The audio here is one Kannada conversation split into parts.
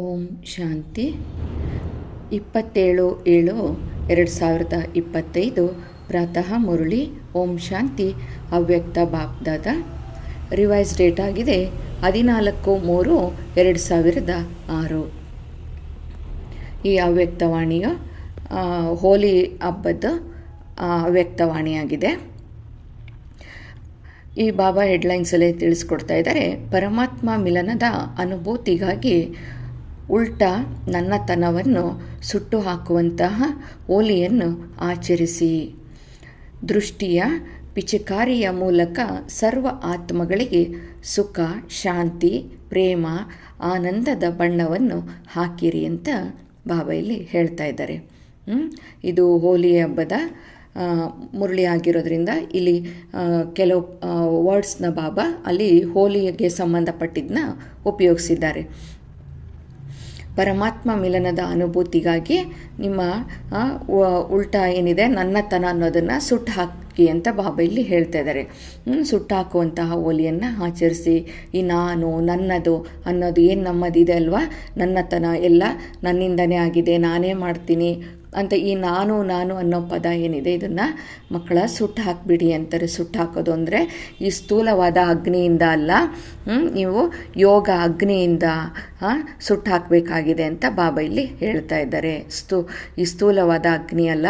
ಓಂ ಶಾಂತಿ. ಇಪ್ಪತ್ತೇಳು ಏಳು ಎರಡು ಸಾವಿರದ ಇಪ್ಪತ್ತೈದು ಪ್ರಾತಃ ಮುರುಳಿ ಓಂ ಶಾಂತಿ ಅವ್ಯಕ್ತ ಬಾಪ್ದಾದ. ರಿವೈಸ್ ಡೇಟ್ ಆಗಿದೆ ಹದಿನಾಲ್ಕು ಮೂರು ಎರಡು ಸಾವಿರದ ಆರು. ಈ ಅವ್ಯಕ್ತವಾಣಿಯ ಹೋಲಿ ಹಬ್ಬದ ಅವ್ಯಕ್ತವಾಣಿಯಾಗಿದೆ ಈ ಬಾಬಾ ಹೆಡ್ಲೈನ್ಸಲ್ಲೇ ತಿಳಿಸ್ಕೊಡ್ತಾ ಇದ್ದಾರೆ, ಪರಮಾತ್ಮ ಮಿಲನದ ಅನುಭೂತಿಗಾಗಿ ಉಲ್ಟಾ ನನ್ನತನವನ್ನು ಸುಟ್ಟು ಹಾಕುವಂತಹ ಹೋಲಿಯನ್ನು ಆಚರಿಸಿ. ದೃಷ್ಟಿಯ ಪಿಚಕಾರಿಯ ಮೂಲಕ ಸರ್ವ ಆತ್ಮಗಳಿಗೆ ಸುಖ, ಶಾಂತಿ, ಪ್ರೇಮ, ಆನಂದದ ಬಣ್ಣವನ್ನು ಹಾಕಿರಿ ಅಂತ ಬಾಬಾ ಇಲ್ಲಿ ಹೇಳ್ತಾ ಇದ್ದಾರೆ. ಇದು ಹೋಲಿ ಹಬ್ಬದ ಮುರಳಿ ಆಗಿರೋದ್ರಿಂದ ಇಲ್ಲಿ ಕೆಲವು ವರ್ಡ್ಸ್ನ ಬಾಬಾ ಅಲ್ಲಿ ಹೋಲಿಗೆ ಸಂಬಂಧಪಟ್ಟಿದ್ದನ್ನ ಉಪಯೋಗಿಸಿದ್ದಾರೆ. ಪರಮಾತ್ಮ ಮಿಲನದ ಅನುಭೂತಿಗಾಗಿ ನಿಮ್ಮ ಉಲ್ಟಾ ಏನಿದೆ, ನನ್ನತನ ಅನ್ನೋದನ್ನು ಸುಟ್ಟು ಹಾಕಿ ಅಂತ ಬಾಬಾ ಇಲ್ಲಿ ಹೇಳ್ತಾ ಇದ್ದಾರೆ. ಸುಟ್ಟು ಹಾಕುವಂತಹ ಹೋಲಿಯನ್ನು ಆಚರಿಸಿ, ಈ ನಾನು, ನನ್ನದು ಅನ್ನೋದು ಏನು ನಮ್ಮದಿದೆ ಅಲ್ವಾ? ನನ್ನತನ ಎಲ್ಲ ನನ್ನಿಂದನೇ ಆಗಿದೆ, ನಾನೇ ಮಾಡ್ತೀನಿ ಅಂತ ಈ ನಾನು ನಾನು ಅನ್ನೋ ಪದ ಏನಿದೆ, ಇದನ್ನು ಮಕ್ಕಳ ಸುಟ್ಟು ಹಾಕಿಬಿಡಿ ಅಂತಾರೆ. ಸುಟ್ಟು ಹಾಕೋದು ಅಂದರೆ ಈ ಸ್ಥೂಲವಾದ ಅಗ್ನಿಯಿಂದ ಅಲ್ಲ ನೀವು ಯೋಗ ಅಗ್ನಿಯಿಂದ ಸುಟ್ಟು ಹಾಕಬೇಕಾಗಿದೆ ಅಂತ ಬಾಬಾ ಇಲ್ಲಿ ಹೇಳ್ತಾ ಇದ್ದಾರೆ. ಸ್ತೂ ಈ ಸ್ಥೂಲವಾದ ಅಗ್ನಿ ಅಲ್ಲ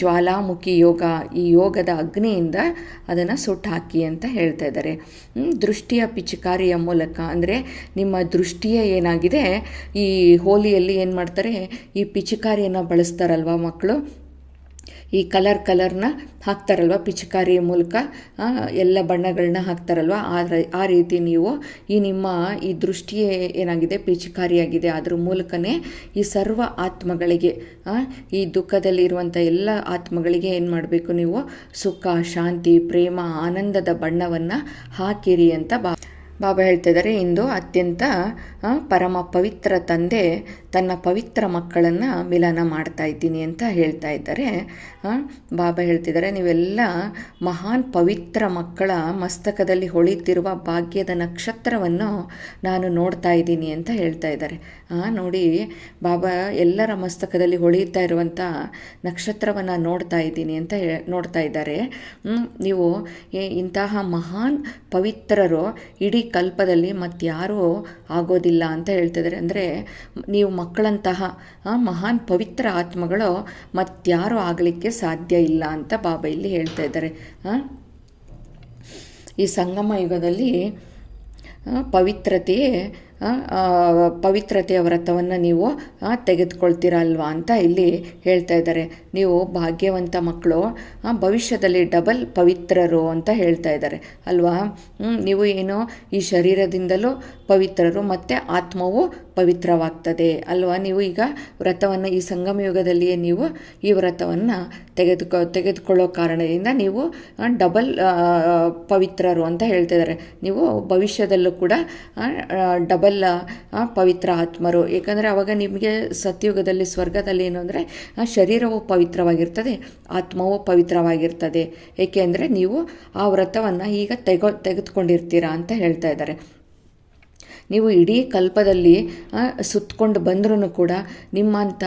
ಜ್ವಾಲಾಮುಖಿ ಯೋಗ, ಈ ಯೋಗದ ಅಗ್ನಿಯಿಂದ ಅದನ್ನು ಸುಟ್ಟು ಹಾಕಿ ಅಂತ ಹೇಳ್ತಾ ಇದ್ದಾರೆ. ದೃಷ್ಟಿಯ ಪಿಚಕಾರಿಯ ಮೂಲಕ ಅಂದರೆ ನಿಮ್ಮ ದೃಷ್ಟಿಯೇ ಏನಾಗಿದೆ, ಈ ಹೋಲಿಯಲ್ಲಿ ಏನು ಮಾಡ್ತಾರೆ, ಈ ಪಿಚಕಾರಿಯನ್ನು ಬಳಸ್ತಾರಲ್ವ ಮಕ್ಕಳು ಈ ಕಲರ್ ಕಲರ್ನ ಹಾಕ್ತಾರಲ್ವ ಪಿಚಕಾರಿ ಮೂಲಕ? ಎಲ್ಲ ಬಣ್ಣಗಳನ್ನ ಹಾಕ್ತಾರಲ್ವ? ಆ ರೀತಿ ನೀವು ಈ ನಿಮ್ಮ ಈ ದೃಷ್ಟಿಯೇ ಏನಾಗಿದೆ, ಪಿಚಕಾರಿಯಾಗಿದೆ. ಅದ್ರ ಮೂಲಕನೇ ಈ ಸರ್ವ ಆತ್ಮಗಳಿಗೆ ಈ ದುಃಖದಲ್ಲಿ ಇರುವಂಥ ಎಲ್ಲ ಆತ್ಮಗಳಿಗೆ ಏನು ಮಾಡಬೇಕು ನೀವು? ಸುಖ, ಶಾಂತಿ, ಪ್ರೇಮ, ಆನಂದದ ಬಣ್ಣವನ್ನು ಹಾಕಿರಿ ಅಂತ ಬಾಬಾ ಹೇಳ್ತಾ ಇದ್ದಾರೆ. ಇಂದು ಅತ್ಯಂತ ಪರಮ ಪವಿತ್ರ ತಂದೆ ತನ್ನ ಪವಿತ್ರ ಮಕ್ಕಳನ್ನು ಮಿಲನ ಮಾಡ್ತಾ ಇದ್ದೀನಿ ಅಂತ ಹೇಳ್ತಾ ಇದ್ದಾರೆ. ಬಾಬಾ ಹೇಳ್ತಿದ್ದಾರೆ, ನೀವೆಲ್ಲ ಮಹಾನ್ ಪವಿತ್ರ ಮಕ್ಕಳ ಮಸ್ತಕದಲ್ಲಿ ಹೊಳಿತಿರುವ ಭಾಗ್ಯದ ನಕ್ಷತ್ರವನ್ನು ನಾನು ನೋಡ್ತಾ ಇದ್ದೀನಿ ಅಂತ ಹೇಳ್ತಾ ಇದ್ದಾರೆ. ನೋಡಿ, ಬಾಬಾ ಎಲ್ಲರ ಮಸ್ತಕದಲ್ಲಿ ಹೊಳೆಯುತ್ತಾ ಇರುವಂಥ ನಕ್ಷತ್ರವನ್ನು ನೋಡ್ತಾ ಇದ್ದೀನಿ ಅಂತ ನೋಡ್ತಾ ಇದ್ದಾರೆ. ನೀವು ಇಂತಹ ಮಹಾನ್ ಪವಿತ್ರರು ಇಡೀ ಕಲ್ಪದಲ್ಲಿ ಮತ್ತಾರೂ ಆಗೋದಿಲ್ಲ ಅಂತ ಹೇಳ್ತಿದ್ದಾರೆ ಅಂದರೆ, ನೀವು ಮಕ್ಕಳಂತಹ ಮಹಾನ್ ಪವಿತ್ರ ಆತ್ಮಗಳು ಮತ್ತಾರೂ ಆಗಲಿಕ್ಕೆ ಸಾಧ್ಯ ಇಲ್ಲ ಅಂತ ಬಾಬಾ ಇಲ್ಲಿ ಹೇಳ್ತಾ ಇದ್ದಾರೆ? ಈ ಸಂಗಮ ಯುಗದಲ್ಲಿ ಪವಿತ್ರತೆಯೇ ಪವಿತ್ರತೆಯ ವ್ರತವನ್ನು ನೀವು ತೆಗೆದುಕೊಳ್ತೀರಾ ಅಲ್ವಾ ಅಂತ ಇಲ್ಲಿ ಹೇಳ್ತಾ ಇದ್ದಾರೆ. ನೀವು ಭಾಗ್ಯವಂತ ಮಕ್ಕಳು ಭವಿಷ್ಯದಲ್ಲಿ ಡಬಲ್ ಪವಿತ್ರರು ಅಂತ ಹೇಳ್ತಾ ಇದ್ದಾರೆ. ಅಲ್ವಾ? ನೀವು ಏನು ಈ ಶರೀರದಿಂದಲೂ ಪವಿತ್ರರು, ಮತ್ತು ಆತ್ಮವು ಪವಿತ್ರವಾಗ್ತದೆ. ಅಲ್ವಾ? ನೀವು ಈಗ ವ್ರತವನ್ನು ಈ ಸಂಗಮ ಯುಗದಲ್ಲಿಯೇ ನೀವು ಈ ವ್ರತವನ್ನು ತೆಗೆದುಕೊ, ತೆಗೆದುಕೊಳ್ಳೋ ಕಾರಣದಿಂದ ನೀವು ಡಬಲ್ ಪವಿತ್ರರು ಅಂತ ಹೇಳ್ತಿದ್ದಾರೆ ನೀವು ಭವಿಷ್ಯದಲ್ಲೂ ಕೂಡ ಡಬಲ್ ಪವಿತ್ರ ಆತ್ಮರು. ಏಕೆಂದರೆ ಅವಾಗ ನಿಮಗೆ ಸತ್ಯುಗದಲ್ಲಿ ಸ್ವರ್ಗದಲ್ಲಿ ಏನು ಅಂದರೆ ಶರೀರವು ಪವಿತ್ರವಾಗಿರ್ತದೆ, ಆತ್ಮವು ಪವಿತ್ರವಾಗಿರ್ತದೆ. ಏಕೆಂದರೆ ನೀವು ಆ ವ್ರತವನ್ನು ಈಗ ತೆಗೊ, ತೆಗೆದುಕೊಂಡಿರ್ತೀರಾ ಅಂತ ಹೇಳ್ತಾ ಇದ್ದಾರೆ. ನೀವು ಇಡೀ ಕಲ್ಪದಲ್ಲಿ ಸುತ್ತಕೊಂಡು ಬಂದ್ರೂ ಕೂಡ ನಿಮ್ಮಂಥ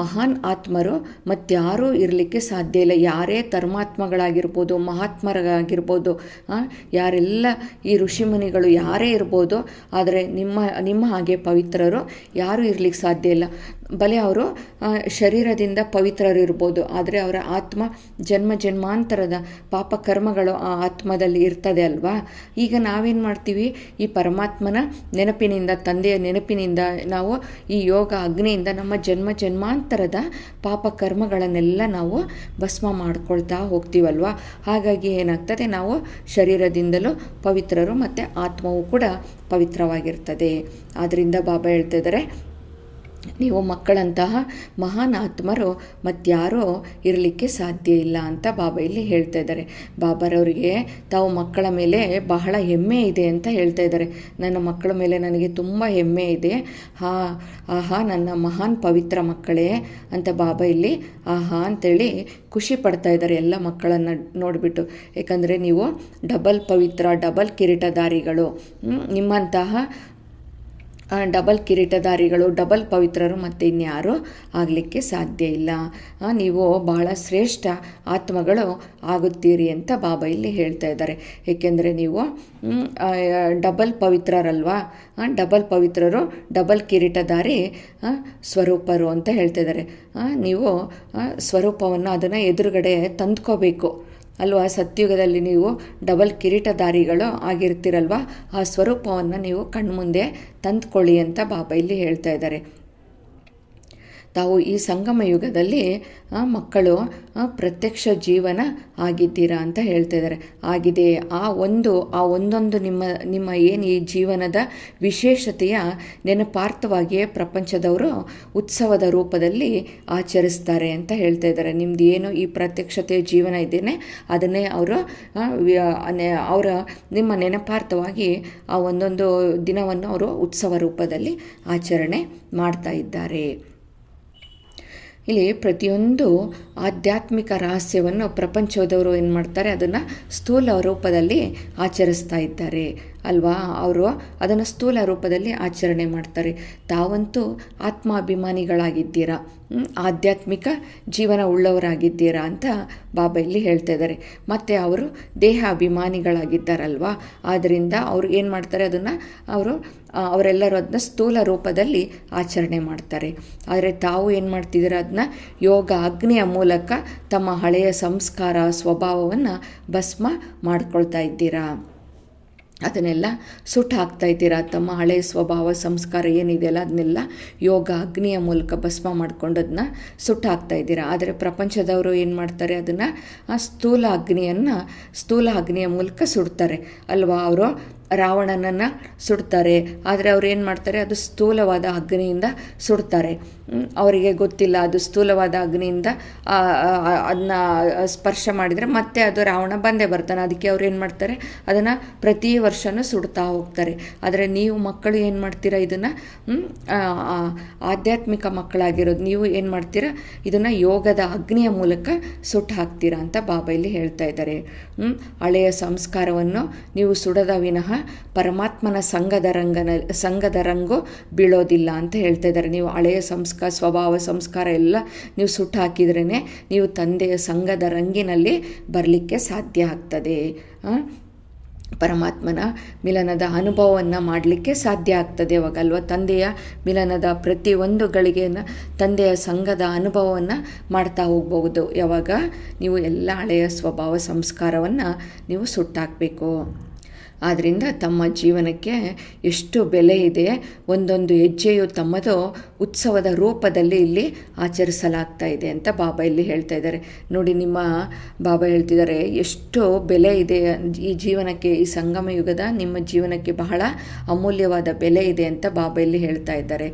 ಮಹಾನ್ ಆತ್ಮರು ಮತ್ತಾರೂ ಇರಲಿಕ್ಕೆ ಸಾಧ್ಯ ಇಲ್ಲ. ಯಾರೇ ಧರ್ಮಾತ್ಮಗಳಾಗಿರ್ಬೋದು, ಮಹಾತ್ಮರಾಗಿರ್ಬೋದು ಯಾರೆಲ್ಲ ಈ ಋಷಿಮುನಿಗಳು ಯಾರೇ ಇರ್ಬೋದು, ಆದರೆ ನಿಮ್ಮ ನಿಮ್ಮ ಹಾಗೆ ಪವಿತ್ರರು ಯಾರೂ ಇರಲಿಕ್ಕೆ ಸಾಧ್ಯ ಇಲ್ಲ. ಬಲೆ ಅವರು ಶರೀರದಿಂದ ಪವಿತ್ರರು ಇರ್ಬೋದು ಆದರೆ ಅವರ ಆತ್ಮ ಜನ್ಮ ಜನ್ಮಾಂತರದ ಪಾಪ ಕರ್ಮಗಳು ಆ ಆತ್ಮದಲ್ಲಿ ಇರ್ತದೆ ಅಲ್ವಾ? ಈಗ ನಾವೇನು ಮಾಡ್ತೀವಿ? ಈ ಪರಮಾತ್ಮನ ನೆನಪಿನಿಂದ, ತಂದೆಯ ನೆನಪಿನಿಂದ ನಾವು ಈ ಯೋಗ ಅಗ್ನಿಯಿಂದ ನಮ್ಮ ಜನ್ಮ ಜನ್ಮಾಂತರದ ಪಾಪ ಕರ್ಮಗಳನ್ನೆಲ್ಲ ನಾವು ಭಸ್ಮ ಮಾಡ್ಕೊಳ್ತಾ ಹೋಗ್ತೀವಲ್ವಾ? ಹಾಗಾಗಿ ಏನಾಗ್ತದೆ? ನಾವು ಶರೀರದಿಂದಲೂ ಪವಿತ್ರರು ಮತ್ತು ಆತ್ಮವು ಕೂಡ ಪವಿತ್ರವಾಗಿರ್ತದೆ. ಆದ್ದರಿಂದ ಬಾಬಾ ಹೇಳ್ತಾ ಇದ್ದಾರೆ ನೀವು ಮಕ್ಕಳಂತಹ ಮಹಾನ್ ಆತ್ಮರು ಮತ್ತಾರೋ ಇರಲಿಕ್ಕೆ ಸಾಧ್ಯ ಇಲ್ಲ ಅಂತ ಬಾಬಾ ಇಲ್ಲಿ ಹೇಳ್ತಾ ಇದ್ದಾರೆ. ಬಾಬಾರವರಿಗೆ ತಾವು ಮಕ್ಕಳ ಮೇಲೆ ಬಹಳ ಹೆಮ್ಮೆ ಇದೆ ಅಂತ ಹೇಳ್ತಾ ಇದ್ದಾರೆ. ನನ್ನ ಮಕ್ಕಳ ಮೇಲೆ ನನಗೆ ತುಂಬ ಹೆಮ್ಮೆ ಇದೆ. ಹಾ, ಆಹಾ, ನನ್ನ ಮಹಾನ್ ಪವಿತ್ರ ಮಕ್ಕಳೇ ಅಂತ ಬಾಬಾ ಇಲ್ಲಿ ಆಹಾ ಅಂತೇಳಿ ಖುಷಿ ಪಡ್ತಾ ಇದ್ದಾರೆ ಎಲ್ಲ ಮಕ್ಕಳನ್ನು ನೋಡಿಬಿಟ್ಟು. ಯಾಕಂದರೆ ನೀವು ಡಬಲ್ ಪವಿತ್ರ, ಡಬಲ್ ಕಿರೀಟಧಾರಿಗಳು ನಿಮ್ಮಂತಹ ಡಬಲ್ ಕಿರೀಟಧಾರಿಗಳು ಡಬಲ್ ಪವಿತ್ರರು ಮತ್ತು ಇನ್ಯಾರು ಆಗಲಿಕ್ಕೆ ಸಾಧ್ಯ ಇಲ್ಲ. ನೀವು ಬಹಳ ಶ್ರೇಷ್ಠ ಆತ್ಮಗಳು ಆಗುತ್ತೀರಿ ಅಂತ ಬಾಬಾ ಇಲ್ಲಿ ಹೇಳ್ತಾ ಇದ್ದಾರೆ. ಏಕೆಂದರೆ ನೀವು ಡಬಲ್ ಪವಿತ್ರರಲ್ವಾ? ಡಬಲ್ ಪವಿತ್ರರು ಡಬಲ್ ಕಿರೀಟಧಾರಿ ಸ್ವರೂಪರು ಅಂತ ಹೇಳ್ತಾ ಇದ್ದಾರೆ. ನೀವು ಸ್ವರೂಪವನ್ನು ಅದನ್ನು ಎದುರುಗಡೆ ತಂದ್ಕೋಬೇಕು. ಅಲ್ವಾ? ಸತ್ಯುಗದಲ್ಲಿ ನೀವು ಡಬಲ್ ಕಿರೀಟಧಾರಿಗಳು ಆಗಿರ್ತೀರಲ್ವ? ಆ ಸ್ವರೂಪವನ್ನು ನೀವು ಕಣ್ಮುಂದೆ ತಂದುಕೊಳ್ಳಿ ಅಂತ ಬಾಬಾ ಇಲ್ಲಿ ಹೇಳ್ತಾ ಇದ್ದಾರೆ. ತಾವು ಈ ಸಂಗಮ ಯುಗದಲ್ಲಿ ಮಕ್ಕಳು ಪ್ರತ್ಯಕ್ಷ ಜೀವನ ಆಗಿದ್ದೀರಾ ಅಂತ ಹೇಳ್ತಾ ಇದ್ದಾರೆ. ಆಗಿದೆ, ಆ ಒಂದು, ಆ ಒಂದೊಂದು ನಿಮ್ಮ ನಿಮ್ಮ ಏನು ಈ ಜೀವನದ ವಿಶೇಷತೆಯ ನೆನಪಾರ್ಥವಾಗಿಯೇ ಪ್ರಪಂಚದವರು ಉತ್ಸವದ ರೂಪದಲ್ಲಿ ಆಚರಿಸ್ತಾರೆ ಅಂತ ಹೇಳ್ತಾ ಇದ್ದಾರೆ. ನಿಮ್ದು ಏನು ಈ ಪ್ರತ್ಯಕ್ಷತೆಯ ಜೀವನ ಇದ್ದೇನೆ, ಅದನ್ನೇ ಅವರು ಅವರ ನಿಮ್ಮ ನೆನಪಾರ್ಥವಾಗಿ ಆ ಒಂದೊಂದು ದಿನವನ್ನು ಅವರು ಉತ್ಸವ ರೂಪದಲ್ಲಿ ಆಚರಣೆ ಮಾಡ್ತಾ ಇದ್ದಾರೆ. ಇಲ್ಲಿ ಪ್ರತಿಯೊಂದು ಆಧ್ಯಾತ್ಮಿಕ ರಹಸ್ಯವನ್ನು ಪ್ರಪಂಚದವರು ಏನು ಮಾಡ್ತಾರೆ? ಅದನ್ನು ಸ್ಥೂಲ ರೂಪದಲ್ಲಿ ಆಚರಿಸ್ತಾ ಇದ್ದಾರೆ. ಅಲ್ವಾ? ಅವರು ಅದನ್ನು ಸ್ಥೂಲ ರೂಪದಲ್ಲಿ ಆಚರಣೆ ಮಾಡ್ತಾರೆ. ತಾವಂತೂ ಆತ್ಮಾಭಿಮಾನಿಗಳಾಗಿದ್ದೀರಾ? ಆಧ್ಯಾತ್ಮಿಕ ಜೀವನ ಉಳ್ಳವರಾಗಿದ್ದೀರಾ ಅಂತ ಬಾಬಾ ಇಲ್ಲಿ ಹೇಳ್ತಾ ಇದ್ದಾರೆ. ಮತ್ತು ಅವರು ದೇಹ ಅಭಿಮಾನಿಗಳಾಗಿದ್ದಾರಲ್ವಾ ಆದ್ದರಿಂದ ಅವರು ಏನು ಮಾಡ್ತಾರೆ? ಅದನ್ನು ಅವರು ಅವರೆಲ್ಲರೂ ಅದನ್ನ ಸ್ಥೂಲ ರೂಪದಲ್ಲಿ ಆಚರಣೆ ಮಾಡ್ತಾರೆ. ಆದರೆ ತಾವು ಏನು ಮಾಡ್ತಿದ್ದೀರಾ? ಅದನ್ನ ಯೋಗ, ಅಗ್ನಿಯ ಮೂಲಕ ತಮ್ಮ ಹಳೆಯ ಸಂಸ್ಕಾರ, ಸ್ವಭಾವವನ್ನು ಭಸ್ಮ ಮಾಡ್ಕೊಳ್ತಾ ಇದ್ದೀರಾ? ಅದನ್ನೆಲ್ಲ ಸುಟ್ಟು ಹಾಕ್ತಾ ಇದ್ದೀರಾ? ತಮ್ಮ ಹಳೆಯ ಸ್ವಭಾವ, ಸಂಸ್ಕಾರ ಏನಿದೆಯಲ್ಲ ಅದನ್ನೆಲ್ಲ ಯೋಗ, ಅಗ್ನಿಯ ಮೂಲಕ ಭಸ್ಮ ಮಾಡ್ಕೊಂಡು ಅದನ್ನ ಸುಟ್ಟು ಹಾಕ್ತಾ ಇದ್ದೀರಾ? ಆದರೆ ಪ್ರಪಂಚದವರು ಏನು ಮಾಡ್ತಾರೆ? ಅದನ್ನು ಆ ಸ್ಥೂಲ ಅಗ್ನಿಯನ್ನು, ಸ್ಥೂಲ ಅಗ್ನಿಯ ಮೂಲಕ ಸುಡ್ತಾರೆ ಅಲ್ವಾ ಅವರು? ರಾವಣನನ್ನು ಸುಡ್ತಾರೆ. ಆದರೆ ಅವ್ರು ಏನು ಮಾಡ್ತಾರೆ? ಅದು ಸ್ಥೂಲವಾದ ಅಗ್ನಿಯಿಂದ ಸುಡ್ತಾರೆ. ಅವರಿಗೆ ಗೊತ್ತಿಲ್ಲ ಅದು ಸ್ಥೂಲವಾದ ಅಗ್ನಿಯಿಂದ ಅದನ್ನ ಸ್ಪರ್ಶ ಮಾಡಿದರೆ ಮತ್ತೆ ಅದು ರಾವಣ ಬಂದೇ ಬರ್ತಾನೆ. ಅದಕ್ಕೆ ಅವ್ರು ಏನು ಮಾಡ್ತಾರೆ? ಅದನ್ನು ಪ್ರತಿ ವರ್ಷವೂ ಸುಡ್ತಾ ಹೋಗ್ತಾರೆ. ಆದರೆ ನೀವು ಮಕ್ಕಳು ಏನು ಮಾಡ್ತೀರಾ ಇದನ್ನು? ಆಧ್ಯಾತ್ಮಿಕ ಮಕ್ಕಳಾಗಿರೋದು. ನೀವು ಏನು ಮಾಡ್ತೀರಾ? ಇದನ್ನು ಯೋಗದ ಅಗ್ನಿಯ ಮೂಲಕ ಸುಟ್ಟು ಹಾಕ್ತೀರಾ ಅಂತ ಬಾಬಾ ಇಲ್ಲಿ ಹೇಳ್ತಾ ಇದ್ದಾರೆ? ಹಳೆಯ ಸಂಸ್ಕಾರವನ್ನು ನೀವು ಸುಡದ ವಿನಃ ಪರಮಾತ್ಮನ ಸಂಘದ ರಂಗನ, ಸಂಘದ ರಂಗು ಬೀಳೋದಿಲ್ಲ ಅಂತ ಹೇಳ್ತಾ ಇದ್ದಾರೆ. ನೀವು ಹಳೆಯ ಸಂಸ್ಕಾರ, ಸ್ವಭಾವ, ಸಂಸ್ಕಾರ ಎಲ್ಲ ನೀವು ಸುಟ್ಟು ಹಾಕಿದ್ರೇ ನೀವು ತಂದೆಯ ಸಂಘದ ರಂಗಿನಲ್ಲಿ ಬರಲಿಕ್ಕೆ ಸಾಧ್ಯ ಆಗ್ತದೆ. ಪರಮಾತ್ಮನ ಮಿಲನದ ಅನುಭವವನ್ನು ಮಾಡಲಿಕ್ಕೆ ಸಾಧ್ಯ ಆಗ್ತದೆ ಅವಾಗ ಅಲ್ವಾ ತಂದೆಯ ಮಿಲನದ ಪ್ರತಿಯೊಂದು ಗಳಿಗೆಯನ್ನು ತಂದೆಯ ಸಂಘದ ಅನುಭವವನ್ನು ಮಾಡ್ತಾ ಹೋಗಬಹುದು. ಯಾವಾಗ? ನೀವು ಎಲ್ಲ ಹಳೆಯ ಸ್ವಭಾವ, ಸಂಸ್ಕಾರವನ್ನು ನೀವು ಸುಟ್ಟಾಕಬೇಕು. ಆದ್ದರಿಂದ ತಮ್ಮ ಜೀವನಕ್ಕೆ ಎಷ್ಟು ಬೆಲೆ ಇದೆ. ಒಂದೊಂದು ಹೆಜ್ಜೆಯು ತಮ್ಮದು ಉತ್ಸವದ ರೂಪದಲ್ಲಿ ಇಲ್ಲಿ ಆಚರಿಸಲಾಗ್ತಾ ಇದೆ ಅಂತ ಬಾಬಾ ಇಲ್ಲಿ ಹೇಳ್ತಾ ಇದ್ದಾರೆ. ನೋಡಿ, ನಿಮ್ಮ ಬಾಬಾ ಹೇಳ್ತಿದ್ದಾರೆ, ಎಷ್ಟು ಬೆಲೆ ಇದೆ. ಈ ಜೀವನಕ್ಕೆ, ಈ ಸಂಗಮ ಯುಗದ ನಿಮ್ಮ ಜೀವನಕ್ಕೆ ಬಹಳ ಅಮೂಲ್ಯವಾದ ಬೆಲೆ ಇದೆ ಅಂತ ಬಾಬಾ ಇಲ್ಲಿ ಹೇಳ್ತಾ ಇದ್ದಾರೆ.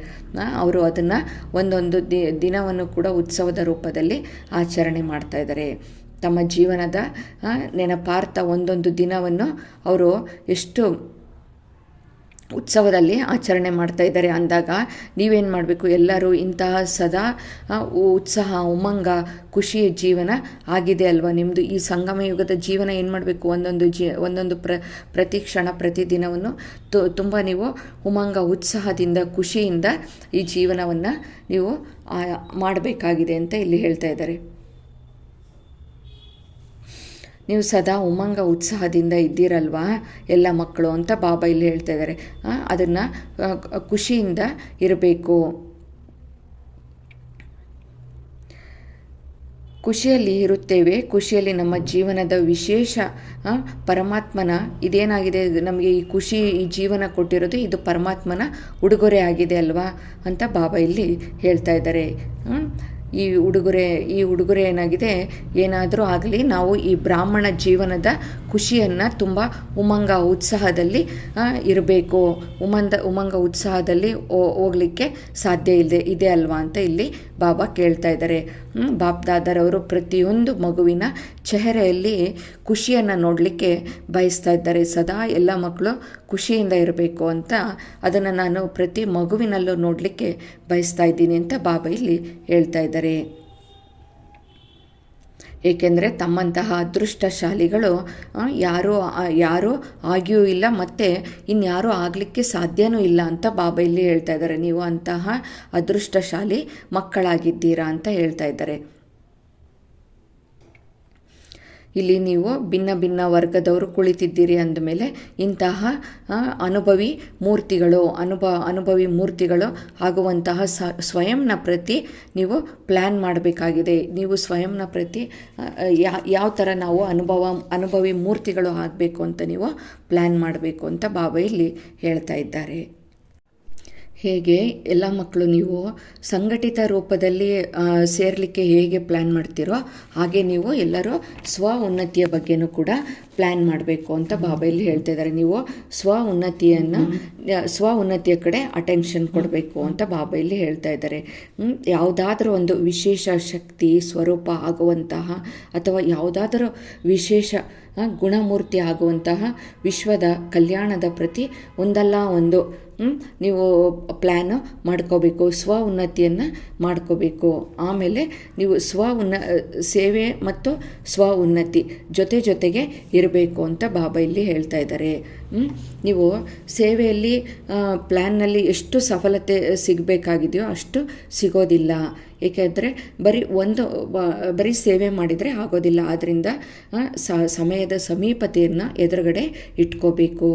ಅವರು ಅದನ್ನು ಒಂದೊಂದು ದಿನವನ್ನು ಕೂಡ ಉತ್ಸವದ ರೂಪದಲ್ಲಿ ಆಚರಣೆ ಮಾಡ್ತಾ ಇದ್ದಾರೆ. ತಮ್ಮ ಜೀವನದ ನೆನಪಾರ್ಥ ಒಂದೊಂದು ದಿನವನ್ನು ಅವರು ಎಷ್ಟು ಉತ್ಸವದಲ್ಲಿ ಆಚರಣೆ ಮಾಡ್ತಾ ಇದ್ದಾರೆ ಅಂದಾಗ ನೀವೇನು ಮಾಡಬೇಕು? ಎಲ್ಲರೂ ಇಂತಹ ಸದಾ ಉತ್ಸಾಹ, ಉಮಂಗ, ಖುಷಿಯ ಜೀವನ ಆಗಿದೆ ಅಲ್ವಾ? ನಿಮ್ಮದು ಈ ಸಂಗಮ ಯುಗದ ಜೀವನ ಏನು ಮಾಡಬೇಕು? ಒಂದೊಂದು ಜೀ, ಒಂದೊಂದು ಪ್ರ, ಪ್ರತಿ ಕ್ಷಣ, ಪ್ರತಿ ದಿನವನ್ನು ತು, ತುಂಬ ನೀವು ಉಮಂಗ, ಉತ್ಸಾಹದಿಂದ, ಖುಷಿಯಿಂದ ಈ ಜೀವನವನ್ನು ನೀವು ಮಾಡಬೇಕಾಗಿದೆ ಅಂತ ಇಲ್ಲಿ ಹೇಳ್ತಾ ಇದ್ದಾರೆ. ನೀವು ಸದಾ ಉಮಂಗ ಉತ್ಸಾಹದಿಂದ ಇದ್ದೀರಲ್ವಾ? ಎಲ್ಲ ಮಕ್ಕಳು ಅಂತ ಬಾಬಾ ಇಲ್ಲಿ ಹೇಳ್ತಾ ಇದ್ದಾರೆ ಅದನ್ನು ಖುಷಿಯಿಂದ ಇರಬೇಕು. ಖುಷಿಯಲ್ಲಿ ಇರುತ್ತೇವೆ. ಖುಷಿಯಲ್ಲಿ ನಮ್ಮ ಜೀವನದ ವಿಶೇಷ ಪರಮಾತ್ಮನ, ಇದೇನಾಗಿದೆ? ಇದು ನಮಗೆ ಈ ಖುಷಿ, ಈ ಜೀವನ ಕೊಟ್ಟಿರೋದು ಇದು ಪರಮಾತ್ಮನ ಉಡುಗೊರೆ ಆಗಿದೆ ಅಲ್ವಾ ಅಂತ ಬಾಬಾ ಇಲ್ಲಿ ಹೇಳ್ತಾ ಇದ್ದಾರೆ? ಈ ಉಡುಗೊರೆ ಈ ಉಡುಗೊರೆ ಏನಾಗಿದೆ? ಏನಾದರೂ ಆಗಲಿ ನಾವು ಈ ಬ್ರಾಹ್ಮಣ ಜೀವನದ ಖುಷಿಯನ್ನು ತುಂಬ ಉಮಂಗ ಉತ್ಸಾಹದಲ್ಲಿ ಇರಬೇಕು. ಉಮಂದ, ಉಮಂಗ ಉತ್ಸಾಹದಲ್ಲಿ ಹೋಗಲಿಕ್ಕೆ ಸಾಧ್ಯ ಇದೆ ಇದೆ ಅಲ್ವಾ ಅಂತ ಇಲ್ಲಿ ಬಾಬಾ ಕೇಳ್ತಾ ಇದ್ದಾರೆ. ಹ್ಮ್, ಬಾಪ್ ದಾದರವರು ಪ್ರತಿಯೊಂದು ಮಗುವಿನ ಚೆಹರೆಯಲ್ಲಿ ಖುಷಿಯನ್ನು ನೋಡಲಿಕ್ಕೆ ಬಯಸ್ತಾ ಇದ್ದಾರೆ. ಸದಾ ಎಲ್ಲ ಮಕ್ಕಳು ಖುಷಿಯಿಂದ ಇರಬೇಕು ಅಂತ ಅದನ್ನು ನಾನು ಪ್ರತಿ ಮಗುವಿನಲ್ಲೂ ನೋಡಲಿಕ್ಕೆ ಬಯಸ್ತಾ ಇದ್ದೀನಿ ಅಂತ ಬಾಬಾ ಇಲ್ಲಿ ಹೇಳ್ತಾ ಇದ್ದಾರೆ. ಏಕೆಂದರೆ ತಮ್ಮಂತಹ ಅದೃಷ್ಟಶಾಲಿಗಳು ಯಾರೂ ಯಾರೂ ಆಗಿಯೂ ಇಲ್ಲ, ಮತ್ತು ಇನ್ಯಾರೂ ಆಗಲಿಕ್ಕೆ ಸಾಧ್ಯವೂ ಇಲ್ಲ ಅಂತ ಬಾಬಾ ಇಲ್ಲಿ ಹೇಳ್ತಾ ಇದ್ದಾರೆ. ನೀವು ಅಂತಹ ಅದೃಷ್ಟಶಾಲಿ ಮಕ್ಕಳಾಗಿದ್ದೀರಾ ಅಂತ ಹೇಳ್ತಾ ಇದ್ದಾರೆ. ಇಲ್ಲಿ ನೀವು ಭಿನ್ನ ಭಿನ್ನ ವರ್ಗದವರು ಕುಳಿತಿದ್ದೀರಿ ಅಂದಮೇಲೆ ಇಂತಹ ಅನುಭವಿ ಮೂರ್ತಿಗಳು, ಅನುಭ, ಅನುಭವಿ ಮೂರ್ತಿಗಳು ಆಗುವಂತಹ ಸ, ಸ್ವಯಂನ ಪ್ರತಿ ನೀವು ಪ್ಲ್ಯಾನ್ ಮಾಡಬೇಕಾಗಿದೆ. ನೀವು ಸ್ವಯಂನ ಪ್ರತಿ ಯಾವ ಥರ ನಾವು ಅನುಭವ, ಅನುಭವಿ ಮೂರ್ತಿಗಳು ಆಗಬೇಕು ಅಂತ ನೀವು ಪ್ಲ್ಯಾನ್ ಮಾಡಬೇಕು ಅಂತ ಬಾಬಾ ಇಲ್ಲಿ ಹೇಳ್ತಾ ಇದ್ದಾರೆ. ಹೇಗೆ ಎಲ್ಲ ಮಕ್ಕಳು ನೀವು ಸಂಘಟಿತ ರೂಪದಲ್ಲಿ ಸೇರಲಿಕ್ಕೆ ಹೇಗೆ ಪ್ಲ್ಯಾನ್ ಮಾಡ್ತೀರೋ ಹಾಗೆ ನೀವು ಎಲ್ಲರೂ ಸ್ವ ಉನ್ನತಿಯ ಬಗ್ಗೆನೂ ಕೂಡ ಪ್ಲ್ಯಾನ್ ಮಾಡಬೇಕು ಅಂತ ಬಾಬಾ ಇಲ್ಲಿ ಹೇಳ್ತಾ ಇದ್ದಾರೆ. ನೀವು ಸ್ವ ಉನ್ನತಿಯನ್ನು ಸ್ವ ಉನ್ನತಿಯ ಕಡೆ ಅಟೆನ್ಷನ್ ಕೊಡಬೇಕು ಅಂತ ಬಾಬಾ ಇಲ್ಲಿ ಹೇಳ್ತಾ ಇದ್ದಾರೆ. ಯಾವುದಾದ್ರೂ ಒಂದು ವಿಶೇಷ ಶಕ್ತಿ ಸ್ವರೂಪ ಆಗುವಂತಹ ಅಥವಾ ಯಾವುದಾದರೂ ವಿಶೇಷ ಗುಣಮೂರ್ತಿ ಆಗುವಂತಹ ವಿಶ್ವದ ಕಲ್ಯಾಣದ ಪ್ರತಿ ಒಂದಲ್ಲ ಒಂದು ನೀವು ಪ್ಲ್ಯಾನ್ ಮಾಡ್ಕೋಬೇಕು, ಸ್ವ ಉನ್ನತಿಯನ್ನು ಮಾಡ್ಕೋಬೇಕು. ಆಮೇಲೆ ನೀವು ಸ್ವ ಉನ್ನ ಸೇವೆ ಮತ್ತು ಸ್ವ ಉನ್ನತಿ ಜೊತೆ ಜೊತೆಗೆ ಇರಬೇಕು ಅಂತ ಬಾಬಾ ಇಲ್ಲಿ ಹೇಳ್ತಾ ಇದ್ದಾರೆ. ನೀವು ಸೇವೆಯಲ್ಲಿ ಪ್ಲ್ಯಾನ್ನಲ್ಲಿ ಎಷ್ಟು ಸಫಲತೆ ಸಿಗಬೇಕಾಗಿದೆಯೋ ಅಷ್ಟು ಸಿಗೋದಿಲ್ಲ. ಏಕೆಂದರೆ ಬರೀ ಒಂದು ಬರೀ ಸೇವೆ ಮಾಡಿದರೆ ಆಗೋದಿಲ್ಲ. ಆದ್ದರಿಂದ ಸಮಯದ ಸಮೀಪತೆಯನ್ನು ಎದುರುಗಡೆ ಇಟ್ಕೋಬೇಕು.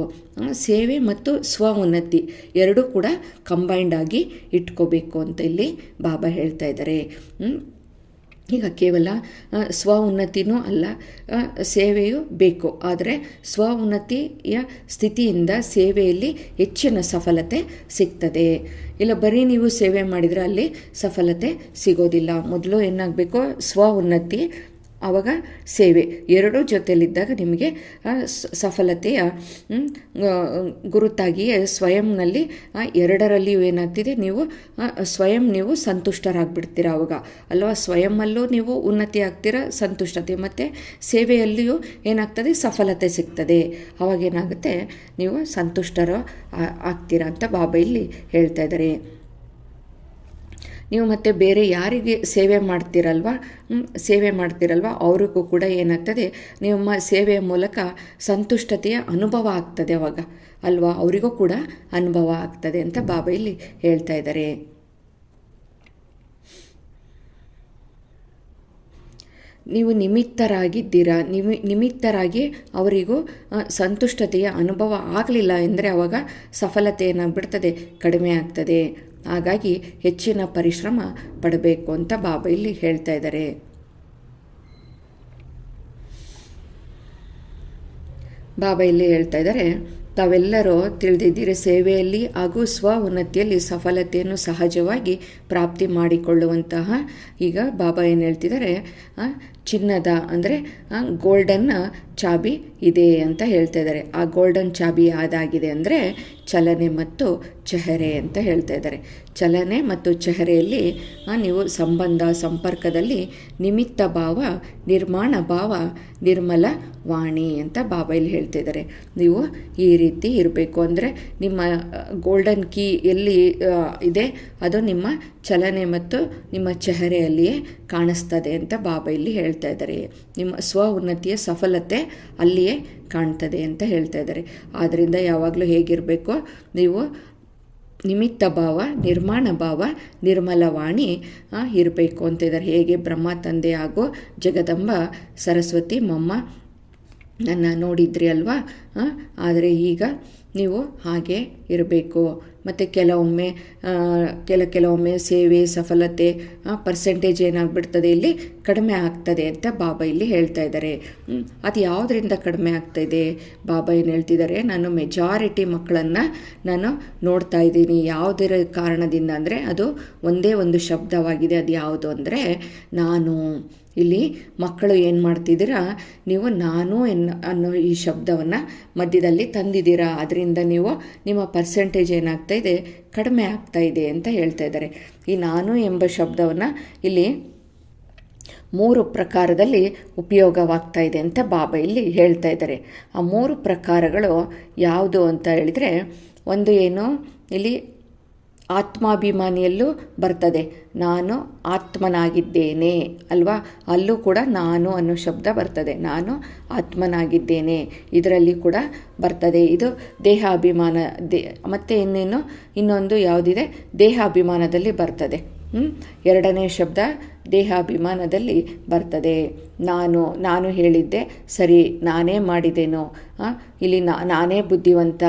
ಸೇವೆ ಮತ್ತು ಸ್ವ ಉನ್ನತಿ ಎರಡೂ ಕೂಡ ಕಂಬೈಂಡ್ ಆಗಿ ಇಟ್ಕೋಬೇಕು ಅಂತ ಇಲ್ಲಿ ಬಾಬಾ ಹೇಳ್ತಾ ಇದ್ದಾರೆ. ಈಗ ಕೇವಲ ಸ್ವ ಉನ್ನತಿನೂ ಅಲ್ಲ ಸೇವೆಯೂ ಬೇಕು. ಆದರೆ ಸ್ವ ಉನ್ನತಿಯ ಸ್ಥಿತಿಯಿಂದ ಸೇವೆಯಲ್ಲಿ ಹೆಚ್ಚಿನ ಸಫಲತೆ ಸಿಗ್ತದೆ. ಇಲ್ಲ ಬರೀ ನೀವು ಸೇವೆ ಮಾಡಿದರೆ ಅಲ್ಲಿ ಸಫಲತೆ ಸಿಗೋದಿಲ್ಲ. ಮೊದಲು ಏನಾಗಬೇಕು ಸ್ವ ಉನ್ನತಿ ಆವಾಗ ಸೇವೆ. ಎರಡೂ ಜೊತೆಯಲ್ಲಿದ್ದಾಗ ನಿಮಗೆ ಸಫಲತೆಯ ಗುರುತಾಗಿಯೇ ಗುರುತಾಗಿ ಸ್ವಯಂನಲ್ಲಿ ಎರಡರಲ್ಲಿಯೂ ಏನಾಗ್ತಿದೆ? ನೀವು ಸ್ವಯಂ ನೀವು ಸಂತುಷ್ಟರಾಗ್ಬಿಡ್ತೀರ ಆವಾಗ ಅಲ್ವಾ? ಸ್ವಯಂಲ್ಲೂ ನೀವು ಉನ್ನತಿ ಆಗ್ತೀರ, ಸಂತುಷ್ಟತೆ. ಮತ್ತು ಸೇವೆಯಲ್ಲಿಯೂ ಏನಾಗ್ತದೆ? ಸಫಲತೆ ಸಿಗ್ತದೆ. ಅವಾಗ ಏನಾಗುತ್ತೆ? ನೀವು ಸಂತುಷ್ಟರ ಆಗ್ತೀರಾ ಅಂತ ಬಾಬಾ ಇಲ್ಲಿ ಹೇಳ್ತಾ ಇದ್ದಾರೆ. ನೀವು ಮತ್ತೆ ಬೇರೆ ಯಾರಿಗೆ ಸೇವೆ ಮಾಡ್ತೀರಲ್ವ? ಸೇವೆ ಮಾಡ್ತೀರಲ್ವ? ಅವ್ರಿಗೂ ಕೂಡ ಏನಾಗ್ತದೆ, ನಿಮ್ಮ ಸೇವೆಯ ಮೂಲಕ ಸಂತುಷ್ಟತೆಯ ಅನುಭವ ಆಗ್ತದೆ ಅವಾಗ. ಅಲ್ವಾ? ಅವರಿಗೂ ಕೂಡ ಅನುಭವ ಆಗ್ತದೆ ಅಂತ ಬಾಬಾ ಇಲ್ಲಿ ಹೇಳ್ತಾ ಇದ್ದಾರೆ. ನೀವು ನಿಮಿತ್ತರಾಗಿದ್ದೀರಾ? ನಿಮಿ, ನಿಮಿತ್ತರಾಗಿ ಅವರಿಗೂ ಸಂತುಷ್ಟತೆಯ ಅನುಭವ ಆಗಲಿಲ್ಲ ಎಂದರೆ ಅವಾಗ ಸಫಲತೆ ಏನಾಗ್ಬಿಡ್ತದೆ ಕಡಿಮೆ ಆಗ್ತದೆ. ಹಾಗಾಗಿ ಹೆಚ್ಚಿನ ಪರಿಶ್ರಮ ಪಡಬೇಕು ಅಂತ ಬಾಬಾ ಇಲ್ಲಿ ಹೇಳ್ತಾ ಇದ್ದಾರೆ. ಬಾಬಾ ಇಲ್ಲಿ ಹೇಳ್ತಾ ಇದ್ದಾರೆ, ತಾವೆಲ್ಲರೂ ತಿಳಿದಿದ್ದೀರಿ, ಸೇವೆಯಲ್ಲಿ ಹಾಗೂ ಸ್ವ ಉನ್ನತಿಯಲ್ಲಿ ಸಫಲತೆಯನ್ನು ಸಹಜವಾಗಿ ಪ್ರಾಪ್ತಿ ಮಾಡಿಕೊಳ್ಳುವಂತಹ, ಈಗ ಬಾಬಾ ಏನು ಹೇಳ್ತಿದ್ದಾರೆ ಚಿನ್ನದ ಅಂದರೆ ಗೋಲ್ಡನ್ನ ಚಾಬಿ ಇದೆ ಅಂತ ಹೇಳ್ತಾ ಇದ್ದಾರೆ. ಆ ಗೋಲ್ಡನ್ ಚಾಬಿ ಯಾವ್ದಾಗಿದೆ ಅಂದರೆ ಚಲನೆ ಮತ್ತು ಚೆಹರೆ ಅಂತ ಹೇಳ್ತಾ ಇದ್ದಾರೆ. ಚಲನೆ ಮತ್ತು ಚೆಹರೆಯಲ್ಲಿ ನೀವು ಸಂಬಂಧ, ಸಂಪರ್ಕದಲ್ಲಿ ನಿಮಿತ್ತ ಭಾವ, ನಿರ್ಮಾಣ ಭಾವ, ನಿರ್ಮಲ ವಾಣಿ ಅಂತ ಬಾಬಾ ಇಲ್ಲಿ ಹೇಳ್ತಿದ್ದಾರೆ ನೀವು ಈ ರೀತಿ ಇರಬೇಕು ಅಂದರೆ ನಿಮ್ಮ ಗೋಲ್ಡನ್ ಕೀ ಎಲ್ಲಿ ಇದೆ, ಅದು ನಿಮ್ಮ ಚಲನೆ ಮತ್ತು ನಿಮ್ಮ ಚೆಹರೆಯಲ್ಲಿಯೇ ಕಾಣಿಸ್ತದೆ ಅಂತ ಬಾಬಾ ಇಲ್ಲಿ ಹೇಳ್ತಾ ಇದ್ದಾರೆ. ನಿಮ್ಮ ಸ್ವ ಉನ್ನತಿಯ ಸಫಲತೆ ಅಲ್ಲಿಯೇ ಕಾಣ್ತದೆ ಅಂತ ಹೇಳ್ತಾ ಇದ್ದಾರೆ. ಆದ್ದರಿಂದ ಯಾವಾಗಲೂ ಹೇಗಿರಬೇಕು? ನೀವು ನಿಮಿತ್ತ ಭಾವ, ನಿರ್ಮಾಣ ಭಾವ ನಿರ್ಮಲವಾಣಿ ಇರಬೇಕು ಅಂತ ಇದ್ದಾರೆ. ಹೇಗೆ ಬ್ರಹ್ಮ, ತಂದೆ ಹಾಗೂ ಜಗದಂಬ, ಸರಸ್ವತಿ, ಮಮ್ಮ, ನನ್ನ ನೋಡಿದ್ರಿ ಅಲ್ವಾ? ಆದರೆ ಈಗ ನೀವು ಹಾಗೆ ಇರಬೇಕು. ಮತ್ತು ಕೆಲವೊಮ್ಮೆ ಕೆಲ, ಕೆಲವೊಮ್ಮೆ ಸೇವೆ, ಸಫಲತೆ ಪರ್ಸೆಂಟೇಜ್ ಏನಾಗ್ಬಿಡ್ತದೆ ಇಲ್ಲಿ ಕಡಿಮೆ ಆಗ್ತದೆ ಅಂತ ಬಾಬಾ ಇಲ್ಲಿ ಹೇಳ್ತಾ ಇದ್ದಾರೆ. ಅದು ಯಾವುದರಿಂದ ಕಡಿಮೆ ಆಗ್ತಾ ಇದೆ? ಬಾಬಾ ಏನು ಹೇಳ್ತಿದ್ದಾರೆ? ನಾನು ಮೆಜಾರಿಟಿ ಮಕ್ಕಳನ್ನು ನಾನು ನೋಡ್ತಾ ಇದ್ದೀನಿ. ಯಾವುದರ ಕಾರಣದಿಂದ ಅಂದರೆ ಅದು ಒಂದೇ ಒಂದು ಶಬ್ದವಾಗಿದೆ. ಅದು ಯಾವುದು ಅಂದರೆ ನಾನು ಇಲ್ಲಿ ಮಕ್ಕಳು ಏನು ಮಾಡ್ತಿದ್ದೀರಾ, ನೀವು ನಾನು ಎನ್, ಅನ್ನೋ ಈ ಶಬ್ದವನ್ನು ಮಧ್ಯದಲ್ಲಿ ತಂದಿದ್ದೀರಾ ಅದರಿಂದ ನೀವು ನಿಮ್ಮ ಪರ್ಸೆಂಟೇಜ್ ಏನಾಗ್ತಾ ಇದೆ, ಕಡಿಮೆ ಆಗ್ತಾ ಇದೆ ಅಂತ ಹೇಳ್ತಾ ಇದ್ದಾರೆ. ಈ ನಾನು ಎಂಬ ಶಬ್ದವನ್ನು ಇಲ್ಲಿ ಮೂರು ಪ್ರಕಾರದಲ್ಲಿ ಉಪಯೋಗವಾಗ್ತಾ ಇದೆ ಅಂತ ಬಾಬಾ ಇಲ್ಲಿ ಹೇಳ್ತಾ ಇದ್ದಾರೆ. ಆ ಮೂರು ಪ್ರಕಾರಗಳು ಯಾವುದು ಅಂತ ಹೇಳಿದರೆ, ಒಂದು ಏನು, ಇಲ್ಲಿ ಆತ್ಮಾಭಿಮಾನಿಯಲ್ಲೂ ಬರ್ತದೆ. ನಾನು ಆತ್ಮನಾಗಿದ್ದೇನೆ. ಅಲ್ವಾ? ಅಲ್ಲೂ ಕೂಡ ನಾನು ಅನ್ನೋ ಶಬ್ದ ಬರ್ತದೆ. ನಾನು ಆತ್ಮನಾಗಿದ್ದೇನೆ. ಇದರಲ್ಲಿ ಕೂಡ ಬರ್ತದೆ. ಇದು ದೇಹಾಭಿಮಾನ, ದೇ, ಮತ್ತು ಇನ್ನೇನು? ಇನ್ನೊಂದು ಯಾವುದಿದೆ? ದೇಹಾಭಿಮಾನದಲ್ಲಿ ಬರ್ತದೆ. ಎರಡನೇ ಶಬ್ದ ದೇಹಾಭಿಮಾನದಲ್ಲಿ ಬರ್ತದೆ. ನಾನು ನಾನು ಹೇಳಿದ್ದೆ. ಸರಿ, ನಾನೇ ಮಾಡಿದೆನೋ ಇಲ್ಲಿ ನಾನೇ ಬುದ್ಧಿವಂತ.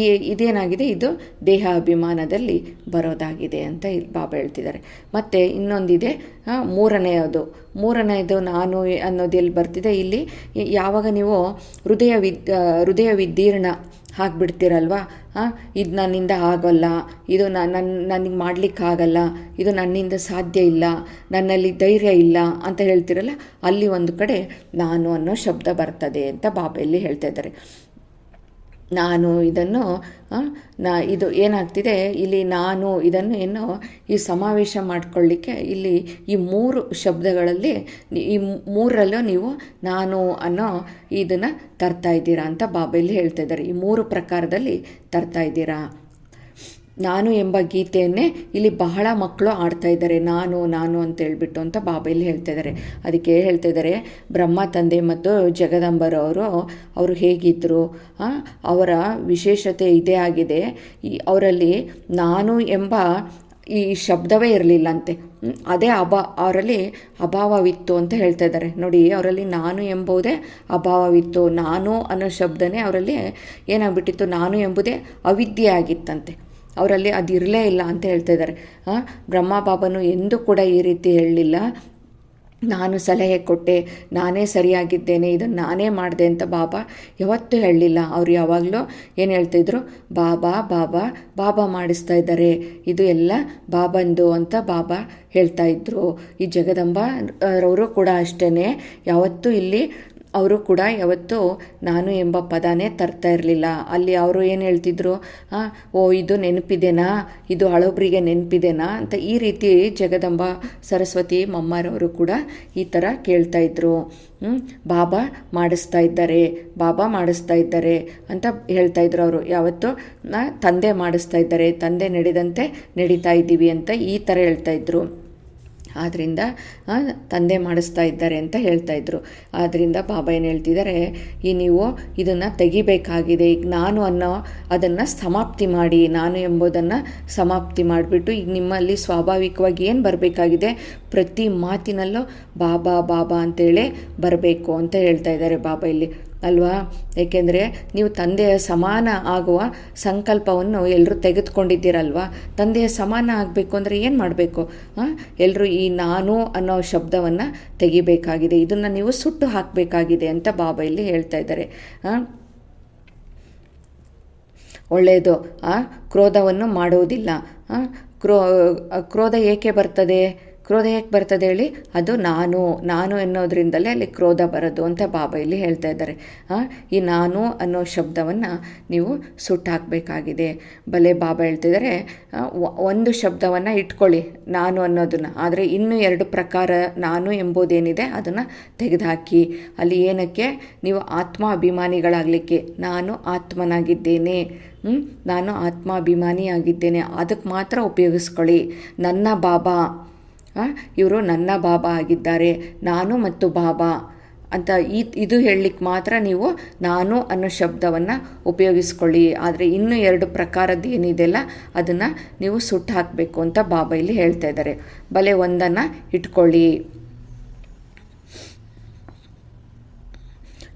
ಈ ಇದೇನಾಗಿದೆ? ಇದು ದೇಹಾಭಿಮಾನದಲ್ಲಿ ಬರೋದಾಗಿದೆ ಅಂತ ಇಲ್ಲಿ ಬಾಬಾ ಹೇಳ್ತಿದ್ದಾರೆ. ಮತ್ತು ಇನ್ನೊಂದಿದೆ ಮೂರನೆಯದು. ಮೂರನೆಯದು ನಾನು ಅನ್ನೋದು ಎಲ್ಲಿ ಬರ್ತಿದೆ. ಇಲ್ಲಿ ಯಾವಾಗ ನೀವು ಹೃದಯ ವಿದ್ ಹೃದಯ ವಿದೀರ್ಣ ಹಾಂ ಇದು ನನ್ನಿಂದ ಆಗೋಲ್ಲ, ಇದು ನನ್ನ ನನಗೆ ಮಾಡಲಿಕ್ಕಾಗಲ್ಲ, ಇದು ನನ್ನಿಂದ ಸಾಧ್ಯ ಇಲ್ಲ, ನನ್ನಲ್ಲಿ ಧೈರ್ಯ ಇಲ್ಲ ಅಂತ ಹೇಳ್ತಿರಲ್ಲ, ಅಲ್ಲಿ ಒಂದು ಕಡೆ ನಾನು ಅನ್ನೋ ಶಬ್ದ ಬರ್ತದೆ ಅಂತ ಬಾಬೆಯಲ್ಲಿ ಹೇಳ್ತಾ ಇದ್ದಾರೆ. ನಾನು ಇದನ್ನು ನಾ ಇದು ಏನಾಗ್ತಿದೆ? ಇಲ್ಲಿ ನಾನು ಇದನ್ನು ಏನು, ಈ ಸಮಾವೇಶ ಮಾಡಿಕೊಳ್ಳಿಕ್ಕೆ ಇಲ್ಲಿ ಈ ಮೂರು ಶಬ್ದಗಳಲ್ಲಿ, ಈ ಮೂರರಲ್ಲೂ ನೀವು ನಾನು ಅನ್ನೋ ಇದನ್ನು ತರ್ತಾ ಇದ್ದೀರಾ ಅಂತ ಬಾಬೆಯಲ್ಲಿ ಹೇಳ್ತಾ ಇದ್ದಾರೆ. ಈ ಮೂರು ಪ್ರಕಾರದಲ್ಲಿ ತರ್ತಾ ಇದ್ದೀರಾ? ನಾನು ಎಂಬ ಗೀತೆಯನ್ನೇ ಇಲ್ಲಿ ಬಹಳ ಮಕ್ಕಳು ಆಡ್ತಾ ಇದ್ದಾರೆ. ನಾನು ನಾನು ಅಂತ ಹೇಳ್ಬಿಟ್ಟು ಅಂತ ಬಾಬೆಯಲ್ಲಿ ಹೇಳ್ತಾ ಇದ್ದಾರೆ. ಅದಕ್ಕೆ ಹೇಳ್ತಾ ಇದ್ದಾರೆ, ಬ್ರಹ್ಮ, ತಂದೆ ಮತ್ತು ಜಗದಂಬರವರು ಅವರು ಹೇಗಿದ್ದರು ಅವರ ವಿಶೇಷತೆ ಇದೇ ಆಗಿದೆ. ಈ, ಅವರಲ್ಲಿ ನಾನು ಎಂಬ ಈ ಶಬ್ದವೇ ಇರಲಿಲ್ಲಂತೆ ಅದೇ ಅಭಾ, ಅವರಲ್ಲಿ ಅಭಾವವಿತ್ತು ಅಂತ ಹೇಳ್ತಾ ಇದ್ದಾರೆ. ನೋಡಿ, ಅವರಲ್ಲಿ ನಾನು ಎಂಬುದೇ ಅಭಾವವಿತ್ತು. ನಾನು ಅನ್ನೋ ಶಬ್ದನೇ ಅವರಲ್ಲಿ ಏನಾಗ್ಬಿಟ್ಟಿತ್ತು? ನಾನು ಎಂಬುದೇ ಅವಿದ್ಯೆ ಆಗಿತ್ತಂತೆ. ಅವರಲ್ಲಿ ಅದಿರಲೇ ಇಲ್ಲ ಅಂತ ಹೇಳ್ತಾ ಇದ್ದಾರೆ. ಬ್ರಹ್ಮ ಬಾಬನು ಎಂದೂ ಕೂಡ ಈ ರೀತಿ ಹೇಳಲಿಲ್ಲ. ನಾನು ಸಲಹೆ ಕೊಟ್ಟೆ, ನಾನೇ ಸರಿಯಾಗಿದ್ದೇನೆ, ಇದನ್ನು ನಾನೇ ಮಾಡಿದೆ ಅಂತ ಬಾಬಾ ಯಾವತ್ತೂ ಹೇಳಲಿಲ್ಲ. ಅವರು ಯಾವಾಗಲೂ ಏನು ಹೇಳ್ತಿದ್ರು ಬಾಬಾ ಬಾಬಾ ಬಾಬಾ ಮಾಡಿಸ್ತಾ ಇದ್ದಾರೆ. ಇದು ಎಲ್ಲ ಬಾಬಂದು ಅಂತ ಬಾಬಾ ಹೇಳ್ತಾ ಇದ್ರು. ಈ ಜಗದಂಬ ಅವರು ಕೂಡ ಅಷ್ಟೇ ಯಾವತ್ತೂ ಇಲ್ಲಿ ಅವರು ಕೂಡ ಯಾವತ್ತೂ ನಾನು ಎಂಬ ಪದನೇ ತರ್ತಾ ಇರಲಿಲ್ಲ. ಅಲ್ಲಿ ಅವರು ಏನು ಹೇಳ್ತಿದ್ರು? ಓ, ಇದು ನೆನಪಿದೆನಾ? ಇದು ಹಳೊಬ್ರಿಗೆ ನೆನಪಿದೆನಾ? ಅಂತ ಈ ರೀತಿ ಜಗದಂಬ, ಸರಸ್ವತಿ, ಮಮ್ಮರವರು ಕೂಡ ಈ ಥರ ಕೇಳ್ತಾ ಇದ್ರು. ಬಾಬಾ ಮಾಡಿಸ್ತಾ ಇದ್ದಾರೆ. ಬಾಬಾ ಮಾಡಿಸ್ತಾ ಇದ್ದಾರೆ ಅಂತ ಹೇಳ್ತಾ ಇದ್ರು ಅವರು. ಯಾವತ್ತು ತಂದೆ ಮಾಡಿಸ್ತಾ ಇದ್ದಾರೆ. ತಂದೆ ನಡೆದಂತೆ ನಡೀತಾ ಇದ್ದೀವಿ ಅಂತ ಈ ಥರ ಹೇಳ್ತಾ ಇದ್ರು. ಆದ್ದರಿಂದ ತಂದೆ ಮಾಡಿಸ್ತಾ ಇದ್ದಾರೆ ಅಂತ ಹೇಳ್ತಾ ಇದ್ರು. ಆದ್ದರಿಂದ ಬಾಬಾ ಏನು ಹೇಳ್ತಿದ್ದಾರೆ ಈ ನೀವು ಇದನ್ನು ತೆಗಿಬೇಕಾಗಿದೆ, ಈಗ ನಾನು ಅನ್ನೋ ಅದನ್ನು ಸಮಾಪ್ತಿ ಮಾಡಿ, ನಾನು ಎಂಬುದನ್ನು ಸಮಾಪ್ತಿ ಮಾಡಿಬಿಟ್ಟು, ಈಗ ನಿಮ್ಮಲ್ಲಿ ಸ್ವಾಭಾವಿಕವಾಗಿ ಏನು ಬರಬೇಕಾಗಿದೆ, ಪ್ರತಿ ಮಾತಿನಲ್ಲೂ ಬಾಬಾ ಬಾಬಾ ಅಂತೇಳಿ ಬರಬೇಕು ಅಂತ ಹೇಳ್ತಾ ಇದ್ದಾರೆ ಬಾಬಾ ಇಲ್ಲಿ. ಅಲ್ವಾ? ಏಕೆಂದರೆ ನೀವು ತಂದೆಯ ಸಮಾನ ಆಗುವ ಸಂಕಲ್ಪವನ್ನು ಎಲ್ಲರೂ ತೆಗೆದುಕೊಂಡಿದ್ದೀರಲ್ವಾ? ತಂದೆಯ ಸಮಾನ ಆಗಬೇಕು ಅಂದರೆ ಏನು ಮಾಡಬೇಕು? ಎಲ್ಲರೂ ಈ ನಾನು ಅನ್ನೋ ಶಬ್ದವನ್ನು ತೆಗಿಬೇಕಾಗಿದೆ. ಇದನ್ನು ನೀವು ಸುಟ್ಟು ಹಾಕಬೇಕಾಗಿದೆ ಅಂತ ಬಾಬಾ ಇಲ್ಲಿ ಹೇಳ್ತಾ ಇದ್ದಾರೆ. ಒಳ್ಳೆಯದು ಕ್ರೋಧವನ್ನು ಮಾಡುವುದಿಲ್ಲ ಕ್ರೋ ಕ್ರೋಧ ಏಕೆ ಬರ್ತದೆ? ಕ್ರೋಧ ಹೇಗೆ ಬರ್ತದೆ ಹೇಳಿ? ಅದು ನಾನು ನಾನು ಎನ್ನೋದ್ರಿಂದಲೇ ಅಲ್ಲಿ ಕ್ರೋಧ ಬರೋದು ಅಂತ ಬಾಬಾ ಇಲ್ಲಿ ಹೇಳ್ತಾ ಇದ್ದಾರೆ. ಈ ನಾನು ಅನ್ನೋ ಶಬ್ದವನ್ನು ನೀವು ಸುಟ್ಟಾಕಬೇಕಾಗಿದೆ ಬಲೆ ಬಾಬಾ ಹೇಳ್ತಿದ್ದಾರೆ ಒಂದು ಶಬ್ದವನ್ನು ಇಟ್ಕೊಳ್ಳಿ ನಾನು ಅನ್ನೋದನ್ನು. ಆದರೆ ಇನ್ನೂ ಎರಡು ಪ್ರಕಾರ ನಾನು ಎಂಬುದೇನಿದೆ ಅದನ್ನು ತೆಗೆದುಹಾಕಿ. ಅಲ್ಲಿ ಏನಕ್ಕೆ? ನೀವು ಆತ್ಮ ಅಭಿಮಾನಿಗಳಾಗಲಿಕ್ಕೆ. ನಾನು ಆತ್ಮನಾಗಿದ್ದೇನೆ. ನಾನು ಆತ್ಮಾಭಿಮಾನಿಯಾಗಿದ್ದೇನೆ. ಅದಕ್ಕೆ ಮಾತ್ರ ಉಪಯೋಗಿಸ್ಕೊಳ್ಳಿ. ನನ್ನ ಬಾಬಾ. ಇವರು ನನ್ನ ಬಾಬಾ ಆಗಿದ್ದಾರೆ, ನಾನು ಮತ್ತು ಬಾಬಾ ಅಂತ ಈ ಇದು ಹೇಳಲಿಕ್ಕೆ ಮಾತ್ರ ನೀವು ನಾನು ಅನ್ನೋ ಶಬ್ದವನ್ನು ಉಪಯೋಗಿಸ್ಕೊಳ್ಳಿ. ಆದರೆ ಇನ್ನೂ ಎರಡು ಪ್ರಕಾರದ್ದು ಏನಿದೆಯಲ್ಲ ಅದನ್ನು ನೀವು ಸುಟ್ಟು ಹಾಕಬೇಕು ಅಂತ ಬಾಬಾ ಇಲ್ಲಿ ಹೇಳ್ತಾ ಇದ್ದಾರೆ. ಬಲೆ ಒಂದನ್ನು ಇಟ್ಕೊಳ್ಳಿ.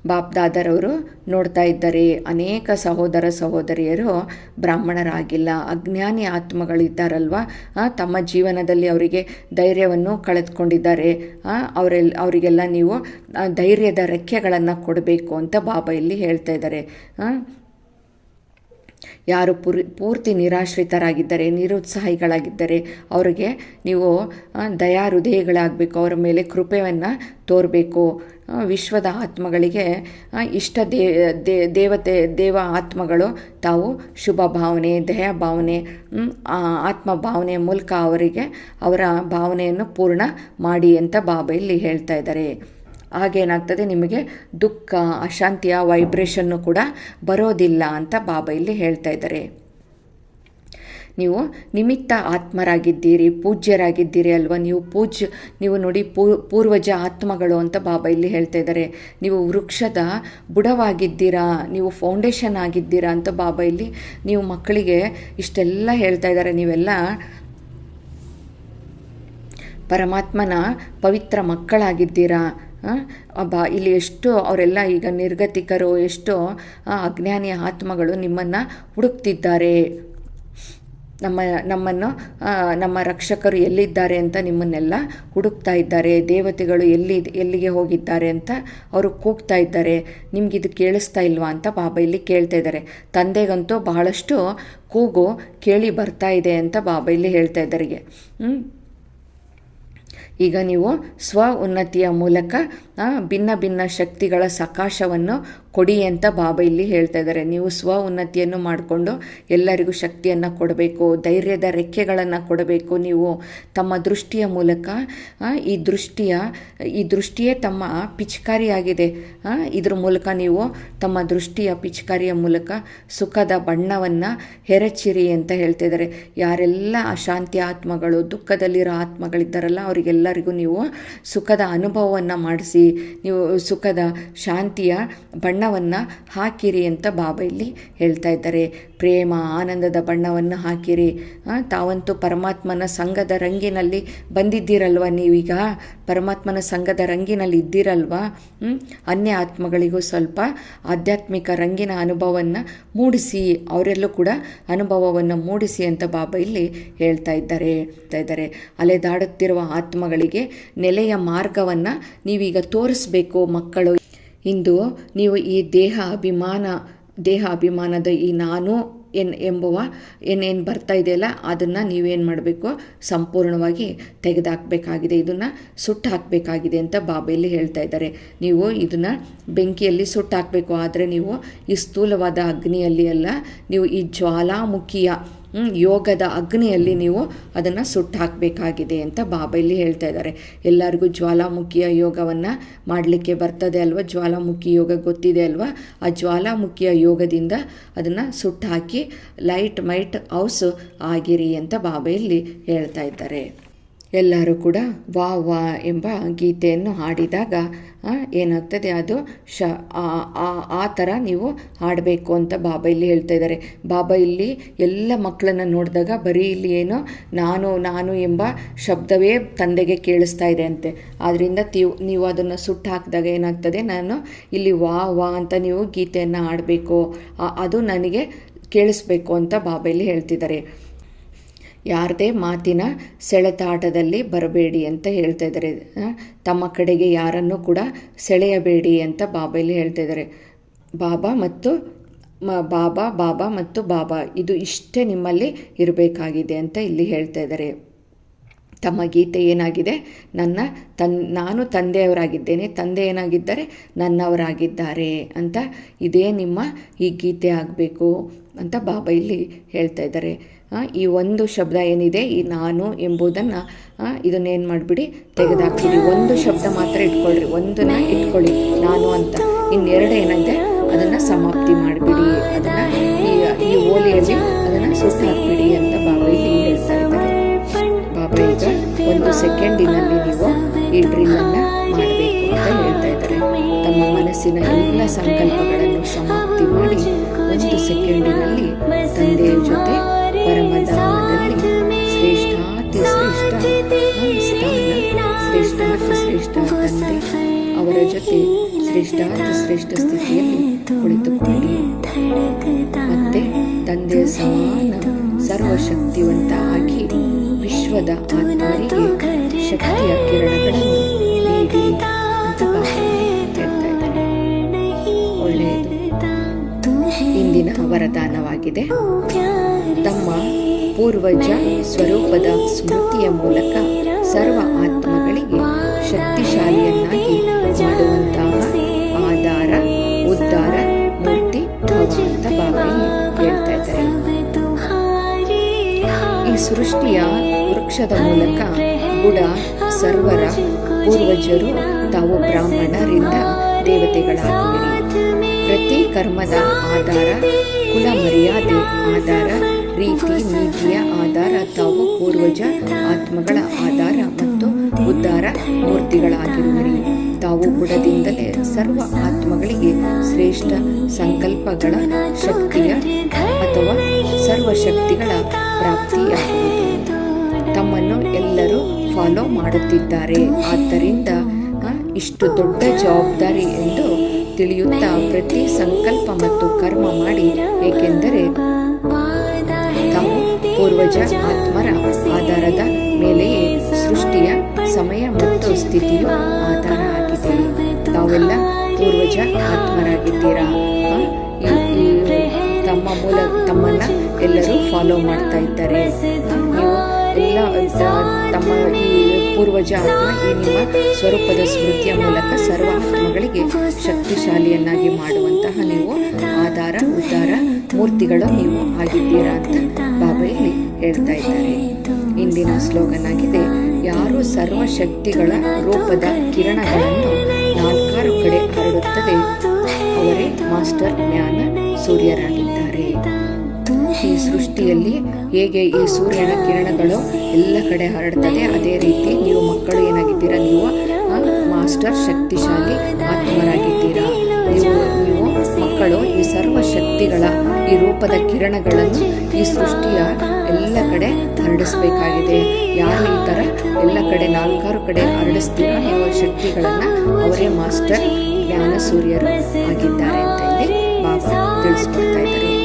ಬಾಪ್ದಾದರವರು ನೋಡ್ತಾ ಇದ್ದಾರೆ. ಅನೇಕ ಸಹೋದರ ಸಹೋದರಿಯರು ಬ್ರಾಹ್ಮಣರಾಗಿಲ್ಲ. ಅಜ್ಞಾನಿ ಆತ್ಮಗಳಿದ್ದಾರಲ್ವ ತಮ್ಮ ಜೀವನದಲ್ಲಿ ಅವರಿಗೆ ಧೈರ್ಯವನ್ನು ಕಳೆದುಕೊಂಡಿದ್ದಾರೆ. ಅವರೆಲ್ಲ ಅವರಿಗೆಲ್ಲ ನೀವು ಧೈರ್ಯದ ರೆಕ್ಕೆಗಳನ್ನು ಕೊಡಬೇಕು ಅಂತ ಬಾಬಾ ಇಲ್ಲಿ ಹೇಳ್ತಾ ಇದ್ದಾರೆ. ಯಾರು ಪುರಿ, ಪೂರ್ತಿ ನಿರಾಶ್ರಿತರಾಗಿದ್ದಾರೆ, ನಿರುತ್ಸಾಹಿಗಳಾಗಿದ್ದರೆ, ಅವರಿಗೆ ನೀವು ದಯಾ ಹೃದಯಗಳಾಗಬೇಕು ಅವರ ಮೇಲೆ ಕೃಪೆಯನ್ನು ತೋರಬೇಕು. ವಿಶ್ವದ ಆತ್ಮಗಳಿಗೆ ಇಷ್ಟ ದೇ ದೇವತೆ, ದೇವ ಆತ್ಮಗಳು ತಾವು ಶುಭ ಭಾವನೆ, ದಯಾ ಭಾವನೆ ಆತ್ಮ ಭಾವನೆ ಮೂಲಕ ಅವರಿಗೆ ಅವರ ಭಾವನೆಯನ್ನು ಪೂರ್ಣ ಮಾಡಿ ಅಂತ ಬಾಬಾ ಇಲ್ಲಿ ಹೇಳ್ತಾ ಇದ್ದಾರೆ. ಹಾಗೇನಾಗ್ತದೆ ನಿಮಗೆ ದುಃಖ, ಅಶಾಂತಿಯ ವೈಬ್ರೇಷನ್ನು ಕೂಡ ಬರೋದಿಲ್ಲ ಅಂತ ಬಾಬಾ ಇಲ್ಲಿ ಹೇಳ್ತಾ ಇದ್ದಾರೆ. ನೀವು ನಿಮಿತ್ತ ಆತ್ಮರಾಗಿದ್ದೀರಿ, ಪೂಜ್ಯರಾಗಿದ್ದೀರಿ ಅಲ್ವಾ? ನೀವು ಪೂಜ್ಯ ನೀವು ನೋಡಿ ಪೂರ್ವಜ ಆತ್ಮಗಳು ಅಂತ ಬಾಬಾ ಇಲ್ಲಿ ಹೇಳ್ತಾ ಇದ್ದಾರೆ. ನೀವು ವೃಕ್ಷದ ಬುಡವಾಗಿದ್ದೀರಾ, ನೀವು ಫೌಂಡೇಶನ್ ಆಗಿದ್ದೀರಾ ಅಂತ ಬಾಬಾ ಇಲ್ಲಿ ನೀವು ಮಕ್ಕಳಿಗೆ ಇಷ್ಟೆಲ್ಲ ಹೇಳ್ತಾ ಇದ್ದಾರೆ. ನೀವೆಲ್ಲ ಪರಮಾತ್ಮನ ಪವಿತ್ರ ಮಕ್ಕಳಾಗಿದ್ದೀರಾ? ಬಾ ಇಲ್ಲಿ ಎಷ್ಟು ಅವರೆಲ್ಲ ಈಗ ನಿರ್ಗತಿಕರು, ಎಷ್ಟೋ ಅಜ್ಞಾನಿ ಆತ್ಮಗಳು ನಿಮ್ಮನ್ನು ಹುಡುಕ್ತಿದ್ದಾರೆ. ನಮ್ಮ, ನಮ್ಮನ್ನು ನಮ್ಮ ರಕ್ಷಕರು ಎಲ್ಲಿದ್ದಾರೆ ಅಂತ ನಿಮ್ಮನ್ನೆಲ್ಲ ಹುಡುಕ್ತಾ ಇದ್ದಾರೆ, ದೇವತೆಗಳು ಎಲ್ಲಿ, ಎಲ್ಲಿಗೆ ಹೋಗಿದ್ದಾರೆ ಅಂತ ಅವರು ಕೂಗ್ತಾ ಇದ್ದಾರೆ. ನಿಮಗಿದು ಕೇಳಿಸ್ತಾ ಇಲ್ವಾ ಅಂತ ಬಾಬಾ ಇಲ್ಲಿ ಕೇಳ್ತಾ ಇದ್ದಾರೆ. ತಂದೆಗಂತೂ ಬಹಳಷ್ಟು ಕೂಗು ಕೇಳಿ ಬರ್ತಾ ಇದೆ ಅಂತ ಬಾಬಾ ಇಲ್ಲಿ ಹೇಳ್ತಾ ಇದ್ದಾರೆ. ಈಗ ನೀವು ಸ್ವ ಉನ್ನತಿಯ ಮೂಲಕ ಭಿನ್ನ ಭಿನ್ನ ಶಕ್ತಿಗಳ ಸಕಾಶವನ್ನು ಕೊಡಿ ಅಂತ ಬಾಬಾ ಇಲ್ಲಿ ಹೇಳ್ತಾ ಇದ್ದಾರೆ. ನೀವು ಸ್ವ ಉನ್ನತಿಯನ್ನು ಮಾಡಿಕೊಂಡು ಎಲ್ಲರಿಗೂ ಶಕ್ತಿಯನ್ನು ಕೊಡಬೇಕು, ಧೈರ್ಯದ ರೆಕ್ಕೆಗಳನ್ನು ಕೊಡಬೇಕು. ನೀವು ತಮ್ಮ ದೃಷ್ಟಿಯ ಮೂಲಕ ಈ ದೃಷ್ಟಿಯ, ಈ ದೃಷ್ಟಿಯೇ ತಮ್ಮ ಪಿಚಕಾರಿಯಾಗಿದೆ. ಇದ್ರ ಮೂಲಕ ನೀವು ತಮ್ಮ ದೃಷ್ಟಿಯ ಪಿಚಕಾರಿಯ ಮೂಲಕ ಸುಖದ ಬಣ್ಣವನ್ನು ಹೆರಚಿರಿ ಅಂತ ಹೇಳ್ತಿದ್ದಾರೆ ಯಾರೆಲ್ಲ ಅಶಾಂತಿ ಆತ್ಮಗಳು, ದುಃಖದಲ್ಲಿರೋ ಆತ್ಮಗಳಿದ್ದಾರಲ್ಲ, ಅವರಿಗೆಲ್ಲರಿಗೂ ನೀವು ಸುಖದ ಅನುಭವವನ್ನು ಮಾಡಿಸಿ ನೀವು ಸುಖದ, ಶಾಂತಿಯ ಬಣ್ಣ ಬಣ್ಣವನ್ನು ಹಾಕಿರಿ ಅಂತ ಬಾಬಾ ಇಲ್ಲಿ ಹೇಳ್ತಾ ಇದ್ದಾರೆ. ಪ್ರೇಮ, ಆನಂದದ ಬಣ್ಣವನ್ನು ಹಾಕಿರಿ. ತಾವಂತೂ ಪರಮಾತ್ಮನ ಸಂಘದ ರಂಗಿನಲ್ಲಿ ಬಂದಿದ್ದೀರಲ್ವ ನೀವೀಗ? ಪರಮಾತ್ಮನ ಸಂಘದ ರಂಗಿನಲ್ಲಿ ಇದ್ದೀರಲ್ವ? ಅನ್ಯ ಆತ್ಮಗಳಿಗೂ ಸ್ವಲ್ಪ ಆಧ್ಯಾತ್ಮಿಕ ರಂಗಿನ ಅನುಭವವನ್ನು ಮೂಡಿಸಿ, ಅವರೆಲ್ಲೂ ಕೂಡ ಅನುಭವವನ್ನು ಮೂಡಿಸಿ ಅಂತ ಬಾಬಾ ಇಲ್ಲಿ ಹೇಳ್ತಾ ಇದ್ದಾರೆ. ಹೇಳ್ತಾ ಇದ್ದಾರೆ. ಅಲೆದಾಡುತ್ತಿರುವ ಆತ್ಮಗಳಿಗೆ ನೆಲೆಯ ಮಾರ್ಗವನ್ನು ನೀವೀಗ ತೋರಿಸ್ಬೇಕು ಮಕ್ಕಳು. ಇಂದು ನೀವು ಈ ದೇಹ ಅಭಿಮಾನ, ದೇಹ ಅಭಿಮಾನದ ಈ ನಾನು ಎನ್ ಎಂಬುವ ಏನೇನು ಬರ್ತಾ ಇದೆಯಲ್ಲ, ಅದನ್ನು ನೀವೇನು ಮಾಡಬೇಕು? ಸಂಪೂರ್ಣವಾಗಿ ತೆಗೆದುಹಾಕಬೇಕಾಗಿದೆ ಇದನ್ನು ಸುಟ್ಟು ಹಾಕಬೇಕಾಗಿದೆ ಅಂತ ಬಾಬೆಯಲ್ಲಿ ಹೇಳ್ತಾ ಇದ್ದಾರೆ. ನೀವು ಇದನ್ನು ಬೆಂಕಿಯಲ್ಲಿ ಸುಟ್ಟು ಹಾಕಬೇಕು ಆದರೆ ನೀವು ಈ ಸ್ಥೂಲವಾದ ಅಗ್ನಿಯಲ್ಲಿ ಅಲ್ಲ, ನೀವು ಈ ಜ್ವಾಲಾಮುಖಿಯ ಯೋಗದ ಅಗ್ನಿಯಲ್ಲಿ ನೀವು ಅದನ್ನು ಸುಟ್ಟು ಹಾಕಬೇಕಾಗಿದೆ ಅಂತ ಬಾಬಾ ಇಲ್ಲಿ ಹೇಳ್ತಾ ಇದ್ದಾರೆ. ಎಲ್ಲರಿಗೂ ಜ್ವಾಲಾಮುಖಿಯ ಯೋಗವನ್ನು ಮಾಡಲಿಕ್ಕೆ ಬರ್ತದೆ ಅಲ್ವಾ? ಜ್ವಾಲಾಮುಖಿ ಯೋಗ ಗೊತ್ತಿದೆ ಅಲ್ವಾ? ಆ ಜ್ವಾಲಾಮುಖಿಯ ಯೋಗದಿಂದ ಅದನ್ನು ಸುಟ್ಟು ಹಾಕಿ ಲೈಟ್ ಮೈಟ್ ಹೌಸ್ ಆಗಿರಿ ಅಂತ ಬಾಬಾ ಇಲ್ಲಿ ಹೇಳ್ತಾ ಇದ್ದಾರೆ. ಎಲ್ಲರೂ ಕೂಡ ವಾ ವಾ ಎಂಬ ಗೀತೆಯನ್ನು ಹಾಡಿದಾಗ ಏನಾಗ್ತದೆ ಅದು? ಶ, ಆ ಥರ ನೀವು ಹಾಡಬೇಕು ಅಂತ ಬಾಬಾ ಇಲ್ಲಿ ಹೇಳ್ತಾ ಇದ್ದಾರೆ. ಬಾಬಾ ಇಲ್ಲಿ ಎಲ್ಲ ಮಕ್ಕಳನ್ನು ನೋಡಿದಾಗ ಬರೀ ಇಲ್ಲಿ ಏನೋ ನಾನು ನಾನು ಎಂಬ ಶಬ್ದವೇ ತಂದೆಗೆ ಕೇಳಿಸ್ತಾ ಇದೆ ಅಂತೆ. ಆದ್ದರಿಂದ ತೀವ್, ನೀವು ಅದನ್ನು ಸುಟ್ಟು ಹಾಕಿದಾಗ ಏನಾಗ್ತದೆ? ನಾನು ಇಲ್ಲಿ ವಾ ವಾ ಅಂತ ನೀವು ಗೀತೆಯನ್ನು ಹಾಡಬೇಕು. ಅದು ನನಗೆ ಕೇಳಿಸ್ಬೇಕು ಅಂತ ಬಾಬಾ ಇಲ್ಲಿ ಹೇಳ್ತಿದ್ದಾರೆ. ಯಾರದೇ ಮಾತಿನ ಸೆಳೆತಾಟದಲ್ಲಿ ಬರಬೇಡಿ ಅಂತ ಹೇಳ್ತಾ ಇದ್ದಾರೆ. ತಮ್ಮ ಕಡೆಗೆ ಯಾರನ್ನು ಕೂಡ ಸೆಳೆಯಬೇಡಿ ಅಂತ ಬಾಬಾ ಹೇಳ್ತಾ ಇದ್ದಾರೆ. ಬಾಬಾ ಮತ್ತು ಬಾಬಾ ಬಾಬಾ ಮತ್ತು ಬಾಬಾ, ಇದು ಇಷ್ಟೇ ನಿಮ್ಮಲ್ಲಿ ಇರಬೇಕಾಗಿದೆ ಅಂತ ಇಲ್ಲಿ ಹೇಳ್ತಾ ಇದ್ದಾರೆ. ತಮ್ಮ ಗೀತೆ ಏನಾಗಿದೆ? ನನ್ನ ತನ್, ನಾನು ತಂದೆಯವರಾಗಿದ್ದೇನೆ, ತಂದೆ ಏನಾಗಿದ್ದಾರೆ ನನ್ನವರಾಗಿದ್ದಾರೆ ಅಂತ ಇದೇ ನಿಮ್ಮ ಈ ಗೀತೆ ಆಗಬೇಕು ಅಂತ ಬಾಬಾ ಇಲ್ಲಿ ಹೇಳ್ತಾ ಇದ್ದಾರೆ. ಈ ಒಂದು ಶಬ್ದ ಏನಿದೆ, ಈ ನಾನು ಎಂಬುದನ್ನು ಇದನ್ನೇನು ಮಾಡಿಬಿಡಿ, ತೆಗೆದಾಕ್ಬಿಡಿ. ಒಂದು ಶಬ್ದ ಮಾತ್ರ ಇಟ್ಕೊಳ್ರಿ. ಒಂದನ್ನ ಇಟ್ಕೊಳ್ಳಿ. ನಾನು ಅಂತ. ಇನ್ನೆರಡು ಏನಿದೆ, ಅದನ್ನು ಸಮಾಪ್ತಿ ಮಾಡಿಬಿಡಿ ಅದನ್ನು ಈ ಓಲಿಯಲ್ಲಿ ಅದನ್ನು ಸುಟ್ಟು ಹಾಕ್ಬಿಡಿ ಅಂತ ಬಾಬಾ ಇಲ್ಲಿ ಹೇಳ್ತಾ ಇದ್ದಾರೆ. ಬಾಬಾ ಈಗ ಒಂದು ಸೆಕೆಂಡಿನಲ್ಲಿ ನೀವು ಈ ಡ್ರಿಲ್ಲನ್ನು ಮಾಡಬೇಕು ಅಂತ ಹೇಳ್ತಾ ಇದ್ದಾರೆ. ತಮ್ಮ ಮನಸ್ಸಿನ ಎಲ್ಲ ಸಂಕಲ್ಪಗಳನ್ನು ಸಮಾಪ್ತಿ ಮಾಡಿ ಒಂದು ಸೆಕೆಂಡಿನಲ್ಲಿ ತಂದೆಯ ಜೊತೆ ಪರಮಧಾಮದಲ್ಲಿ ಶ್ರೇಷ್ಠಾತಿ ಶ್ರೇಷ್ಠ ಸ್ಥಾನ ಶ್ರೇಷ್ಠಾತಿ ಶ್ರೇಷ್ಠ ತಂದೆ ಅವರ ಜೊತೆ ಶ್ರೇಷ್ಠಾತಿ ಶ್ರೇಷ್ಠ ಸ್ಥಿತಿಯಲ್ಲಿ ಕುಳಿತುಕೊಳ್ಳಿ ಮತ್ತೆ ತಂದೆ ಸಮಾನ ಸರ್ವಶಕ್ತಿವಂತ ಆಗಿ ವಿಶ್ವದ ಆತ್ಮರಿಗೆ ಶಕ್ತಿಯ ಕಿರಣಗಳನ್ನು ನೀಡಿ ವರದಾನವಾಗಿದೆ. ತಮ್ಮ ಪೂರ್ವಜ ಸ್ವರೂಪದ ಸ್ಮೃತಿಯ ಮೂಲಕ ಸರ್ವ ಆತ್ಮಗಳಿಗೆ ಶಕ್ತಿಶಾಲಿಯನ್ನಾಗಿ ಮಾಡುವಂತಹ ಆಧಾರ, ಉದ್ಧಾರ, ಮೂರ್ತಿ ಭವ ಅಂತ ಹೇಳ್ತಾ ಇದ್ದಾರೆ. ಈ ಸೃಷ್ಟಿಯ ವೃಕ್ಷದ ಮೂಲಕ ಬುಡ, ಸರ್ವರ ಪೂರ್ವಜರು ತಾವು ಬ್ರಾಹ್ಮಣರಿಂದ ದೇವತೆಗಳಾಗುವಿರಿ ಪ್ರತಿ ಕರ್ಮದ ಆಧಾರ ಕುಲ ಮರ್ಯಾದೆ ಆಧಾರ, ರೀತಿ, ನೀತಿಯ ಆಧಾರ, ತಾವು ಪೂರ್ವಜ ಆತ್ಮಗಳ ಆಧಾರ ಮತ್ತು ಉದ್ಧಾರ ಮೂರ್ತಿಗಳಾಗಿರುವಿರಿ. ತಾವು ಬುಡದಿಂದಲೇ ಸರ್ವ ಆತ್ಮಗಳಿಗೆ ಶ್ರೇಷ್ಠ ಸಂಕಲ್ಪಗಳ ಶಕ್ತಿಯ ಅಥವಾ ಸರ್ವ ಶಕ್ತಿಗಳ ಪ್ರಾಪ್ತಿಯಾಗುವುದು. ತಮ್ಮನ್ನು ಎಲ್ಲರೂ ಫಾಲೋ ಮಾಡುತ್ತಿದ್ದಾರೆ. ಆದ್ದರಿಂದ ಇಷ್ಟು ದೊಡ್ಡ ಜವಾಬ್ದಾರಿ ಎಂದು ತಿಳಿಯುತ್ತಾ ಪ್ರತಿ ಸಂಕಲ್ಪ ಮತ್ತು ಕರ್ಮ ಮಾಡಿ, ಏಕೆಂದರೆ ತಾವು ಪೂರ್ವಜ ಆತ್ಮರ ಆಧಾರದ ಮೇಲೆಯೇ ಸೃಷ್ಟಿಯ ಸಮಯ ಮತ್ತು ಸ್ಥಿತಿಯು ಆಧಾರ ಆಗಿದೆ. ತಾವೆಲ್ಲ ಪೂರ್ವಜ ಆತ್ಮರಾಗಿದ್ದೀರಾ? ತಮ್ಮ ಮೂಲ ತಮ್ಮನ್ನ ಎಲ್ಲರೂ ಫಾಲೋ ಮಾಡ್ತಾ ಇದ್ದಾರೆ. ನೀವು ಎಲ್ಲ ತಮ್ಮ ಈ ಪೂರ್ವಜ ಆತ್ಮ ಈ ನಿಮ್ಮ ಸ್ವರೂಪದ ಸ್ಮೃತಿಯ ಮೂಲಕ ಸರ್ವಾತ್ಮಗಳಿಗೆ ಶಕ್ತಿಶಾಲಿಯನ್ನಾಗಿ ಮಾಡುವಂತಹ ನೀವು ಆಧಾರ, ಉದ್ಧಾರ, ಮೂರ್ತಿಗಳು ನೀವು ಆಗಿದ್ದೀರಾ ಅಂತ ಬಾಬಾ ಇಲ್ಲಿ ಹೇಳ್ತಾ ಇದ್ದಾರೆ. ಇಂದಿನ ಸ್ಲೋಗನ್ ಆಗಿದೆ ಯಾರು ಸರ್ವ ಶಕ್ತಿಗಳ ರೂಪದ ಕಿರಣಗಳನ್ನು ನಾಲ್ಕಾರು ಕಡೆ ಹರಡುತ್ತದೆ, ಅವರೇ ಮಾಸ್ಟರ್ ಜ್ಞಾನ ಸೂರ್ಯರಾಗಿದ್ದಾರೆ ಈ ಸೃಷ್ಟಿಯಲ್ಲಿ ಹೇಗೆ ಈ ಸೂರ್ಯನ ಕಿರಣಗಳು ಎಲ್ಲ ಕಡೆ ಹರಡ್ತದೆ, ಅದೇ ರೀತಿ ನೀವು ಮಕ್ಕಳು ಏನಾಗಿದ್ದೀರಾ? ನೀವು ಮಾಸ್ಟರ್ ಶಕ್ತಿಶಾಲಿ ಆತ್ಮರಾಗಿದ್ದೀರಾ? ನೀವು ನೀವು ಮಕ್ಕಳು ಈ ಸರ್ವ ಶಕ್ತಿಗಳ ಈ ರೂಪದ ಕಿರಣಗಳನ್ನು ಈ ಸೃಷ್ಟಿಯ ಎಲ್ಲ ಕಡೆ ಹರಡಿಸ್ಬೇಕಾಗಿದೆ. ಯಾರು ಈ ಥರ ಎಲ್ಲ ಕಡೆ ನಾಲ್ಕಾರು ಕಡೆ ಹರಡಿಸ್ತೀರೋ? ನೀವು ಶಕ್ತಿಗಳನ್ನು ಅವರೇ ಮಾಸ್ಟರ್ ಜ್ಞಾನ ಸೂರ್ಯರು ಆಗಿದ್ದಾರೆ ಅಂತ ಇಲ್ಲಿ ಬಾಬಾ ತಿಳಿಸ್ಕೊಡ್ತಾ ಇದ್ದಾರೆ.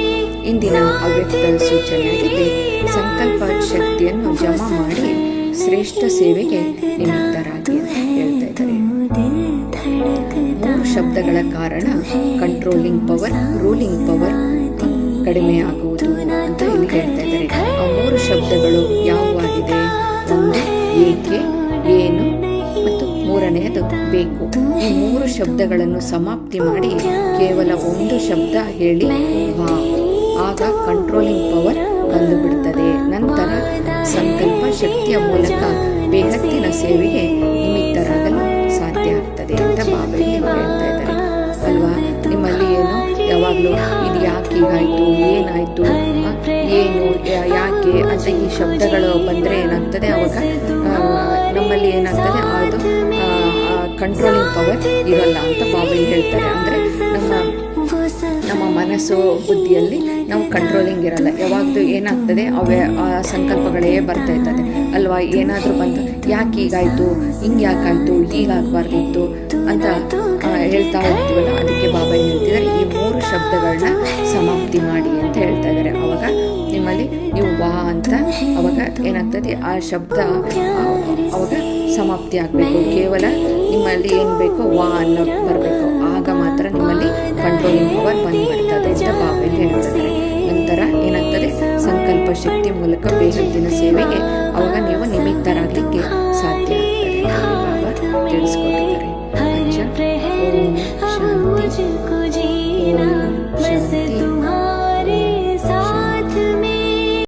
ಇಂದಿನ ಅವ್ಯಕ್ತ ಸೂಚನೆಯಾಗಿದೆ. ಸಂಕಲ್ಪ ಶಕ್ತಿಯನ್ನು ಜಮಾ ಮಾಡಿ ಶ್ರೇಷ್ಠ ಸೇವೆಗೆ ನಿಮಿತ್ತರಾಗಿ ಶಬ್ದಗಳ ಕಾರಣ ಕಂಟ್ರೋಲಿಂಗ್ ಪವರ್ ರೂಲಿಂಗ್ ಪವರ್ ಕಡಿಮೆ ಆಗುವುದು ಅಂತ ಇಲ್ಲಿ ಹೇಳ್ತಾ ಇದ್ದಾರೆ. ಆ ಮೂರು ಶಬ್ದಗಳು ಯಾವುವಾಗಿದೆ? ಒಂದು, ಏಕೆ, ಏನು ಮತ್ತು ಮೂರನೆಯದು ಬೇಕು. ಈ ಮೂರು ಶಬ್ದಗಳನ್ನು ಸಮಾಪ್ತಿ ಮಾಡಿ ಕೇವಲ ಒಂದು ಶಬ್ದ ಹೇಳಿ ವಾ ಆಗ ಕಂಟ್ರೋಲಿಂಗ್ ಪವರ್ ಬಂದು ಬಿಡ್ತದೆ ನಂತರ ಸಂಕಲ್ಪ ಶಕ್ತಿಯ ಮೂಲಕ ಬೇಹತ್ತಿನ ಸೇವೆಗೆ ನಿಮಿತ್ತರಾಗಲು ಸಾಧ್ಯ ಆಗ್ತದೆ ಅಂತ ಬಾಬಾ ಇಲ್ಲಿ ಹೇಳ್ತಾ ಇದ್ದಾರೆ. ಅಲ್ವಾ? ನಿಮ್ಮಲ್ಲಿ ಏನು? ಯಾವಾಗಲೂ ಇದು ಯಾಕೆ ಹೀಗಾಯ್ತು? ಏನಾಯ್ತು? ಏನು? ಯಾಕೆ? ಅಂತ ಈ ಶಬ್ದಗಳು ಬಂದರೆ ಏನಾಗ್ತದೆ? ಅವಾಗ ನಮ್ಮಲ್ಲಿ ಏನಾಗ್ತದೆ? ಅದು ಕಂಟ್ರೋಲಿಂಗ್ ಪವರ್ ಇರೋಲ್ಲ ಅಂತ ಬಾಬಾ ಇಲ್ಲಿ ಹೇಳ್ತಾರೆ. ಅಂದರೆ ನಮ್ಮ ನಮ್ಮ ಮನಸ್ಸು, ಬುದ್ಧಿಯಲ್ಲಿ ನಾವು ಕಂಟ್ರೋಲಿಂಗ್ ಇರಲ್ಲ. ಯಾವಾಗಲೂ ಏನಾಗ್ತದೆ, ಅವೇ ಆ ಸಂಕಲ್ಪಗಳೇ ಬರ್ತಾ ಇರ್ತದೆ. ಅಲ್ವಾ, ಏನಾದರೂ ಬಂತು. ಯಾಕೆ ಹೀಗಾಯಿತು? ಹಿಂಗೆ ಯಾಕಾಯಿತು? ಹೀಗಾಗಬಾರ್ದಿತ್ತು ಅಂತ ಹೇಳ್ತಾ ಹೋಗ್ತೀವಲ್ಲ, ಅದಕ್ಕೆ ಬಾಬಾ ಏನು ಹೇಳ್ತಿದ್ದಾರೆ? ಈ ಮೂರು ಶಬ್ದಗಳನ್ನ ಸಮಾಪ್ತಿ ಮಾಡಿ ಅಂತ ಹೇಳ್ತಾ ಇದ್ದಾರೆ. ಅವಾಗ ನಿಮ್ಮಲ್ಲಿ ನೀವು ವಾ ಅಂತ ಅವಾಗ ಏನಾಗ್ತದೆ? ಆ ಶಬ್ದ ಅವಾಗ ಸಮಾಪ್ತಿ ಆಗಬೇಕು. ಕೇವಲ ನಿಮ್ಮಲ್ಲಿ ಏನು ಬೇಕೋ ವಾ ಅನ್ನೋ ಬರಬೇಕು. ಆಗ ಮಾತ್ರ ನಿಮ್ಮಲ್ಲಿ ಕಂಟ್ರೋಲಿಂಗ್ ಪವರ್ ಬಂದ್ಬಿಡ್ತದೆ ನೈವೇದ್ಯ ಭಾವ್ಯ ಹೇಳ್ತಾರೆ ನಂತರ ಏನಾಗ್ತದೆ? ಸಂಕಲ್ಪ ಶಕ್ತಿ ಮೂಲಕ ಬೇಹದ್ದಿನ ಸೇವೆಗೆ ಅವಾಗ ನೀವು ನಿಮಿತ್ತರಾಗಲಿಕ್ಕೆ ಸಾಧ್ಯ ಆಗ್ತದೆ. ಬಾಬಾ ಶಾಂತಿ.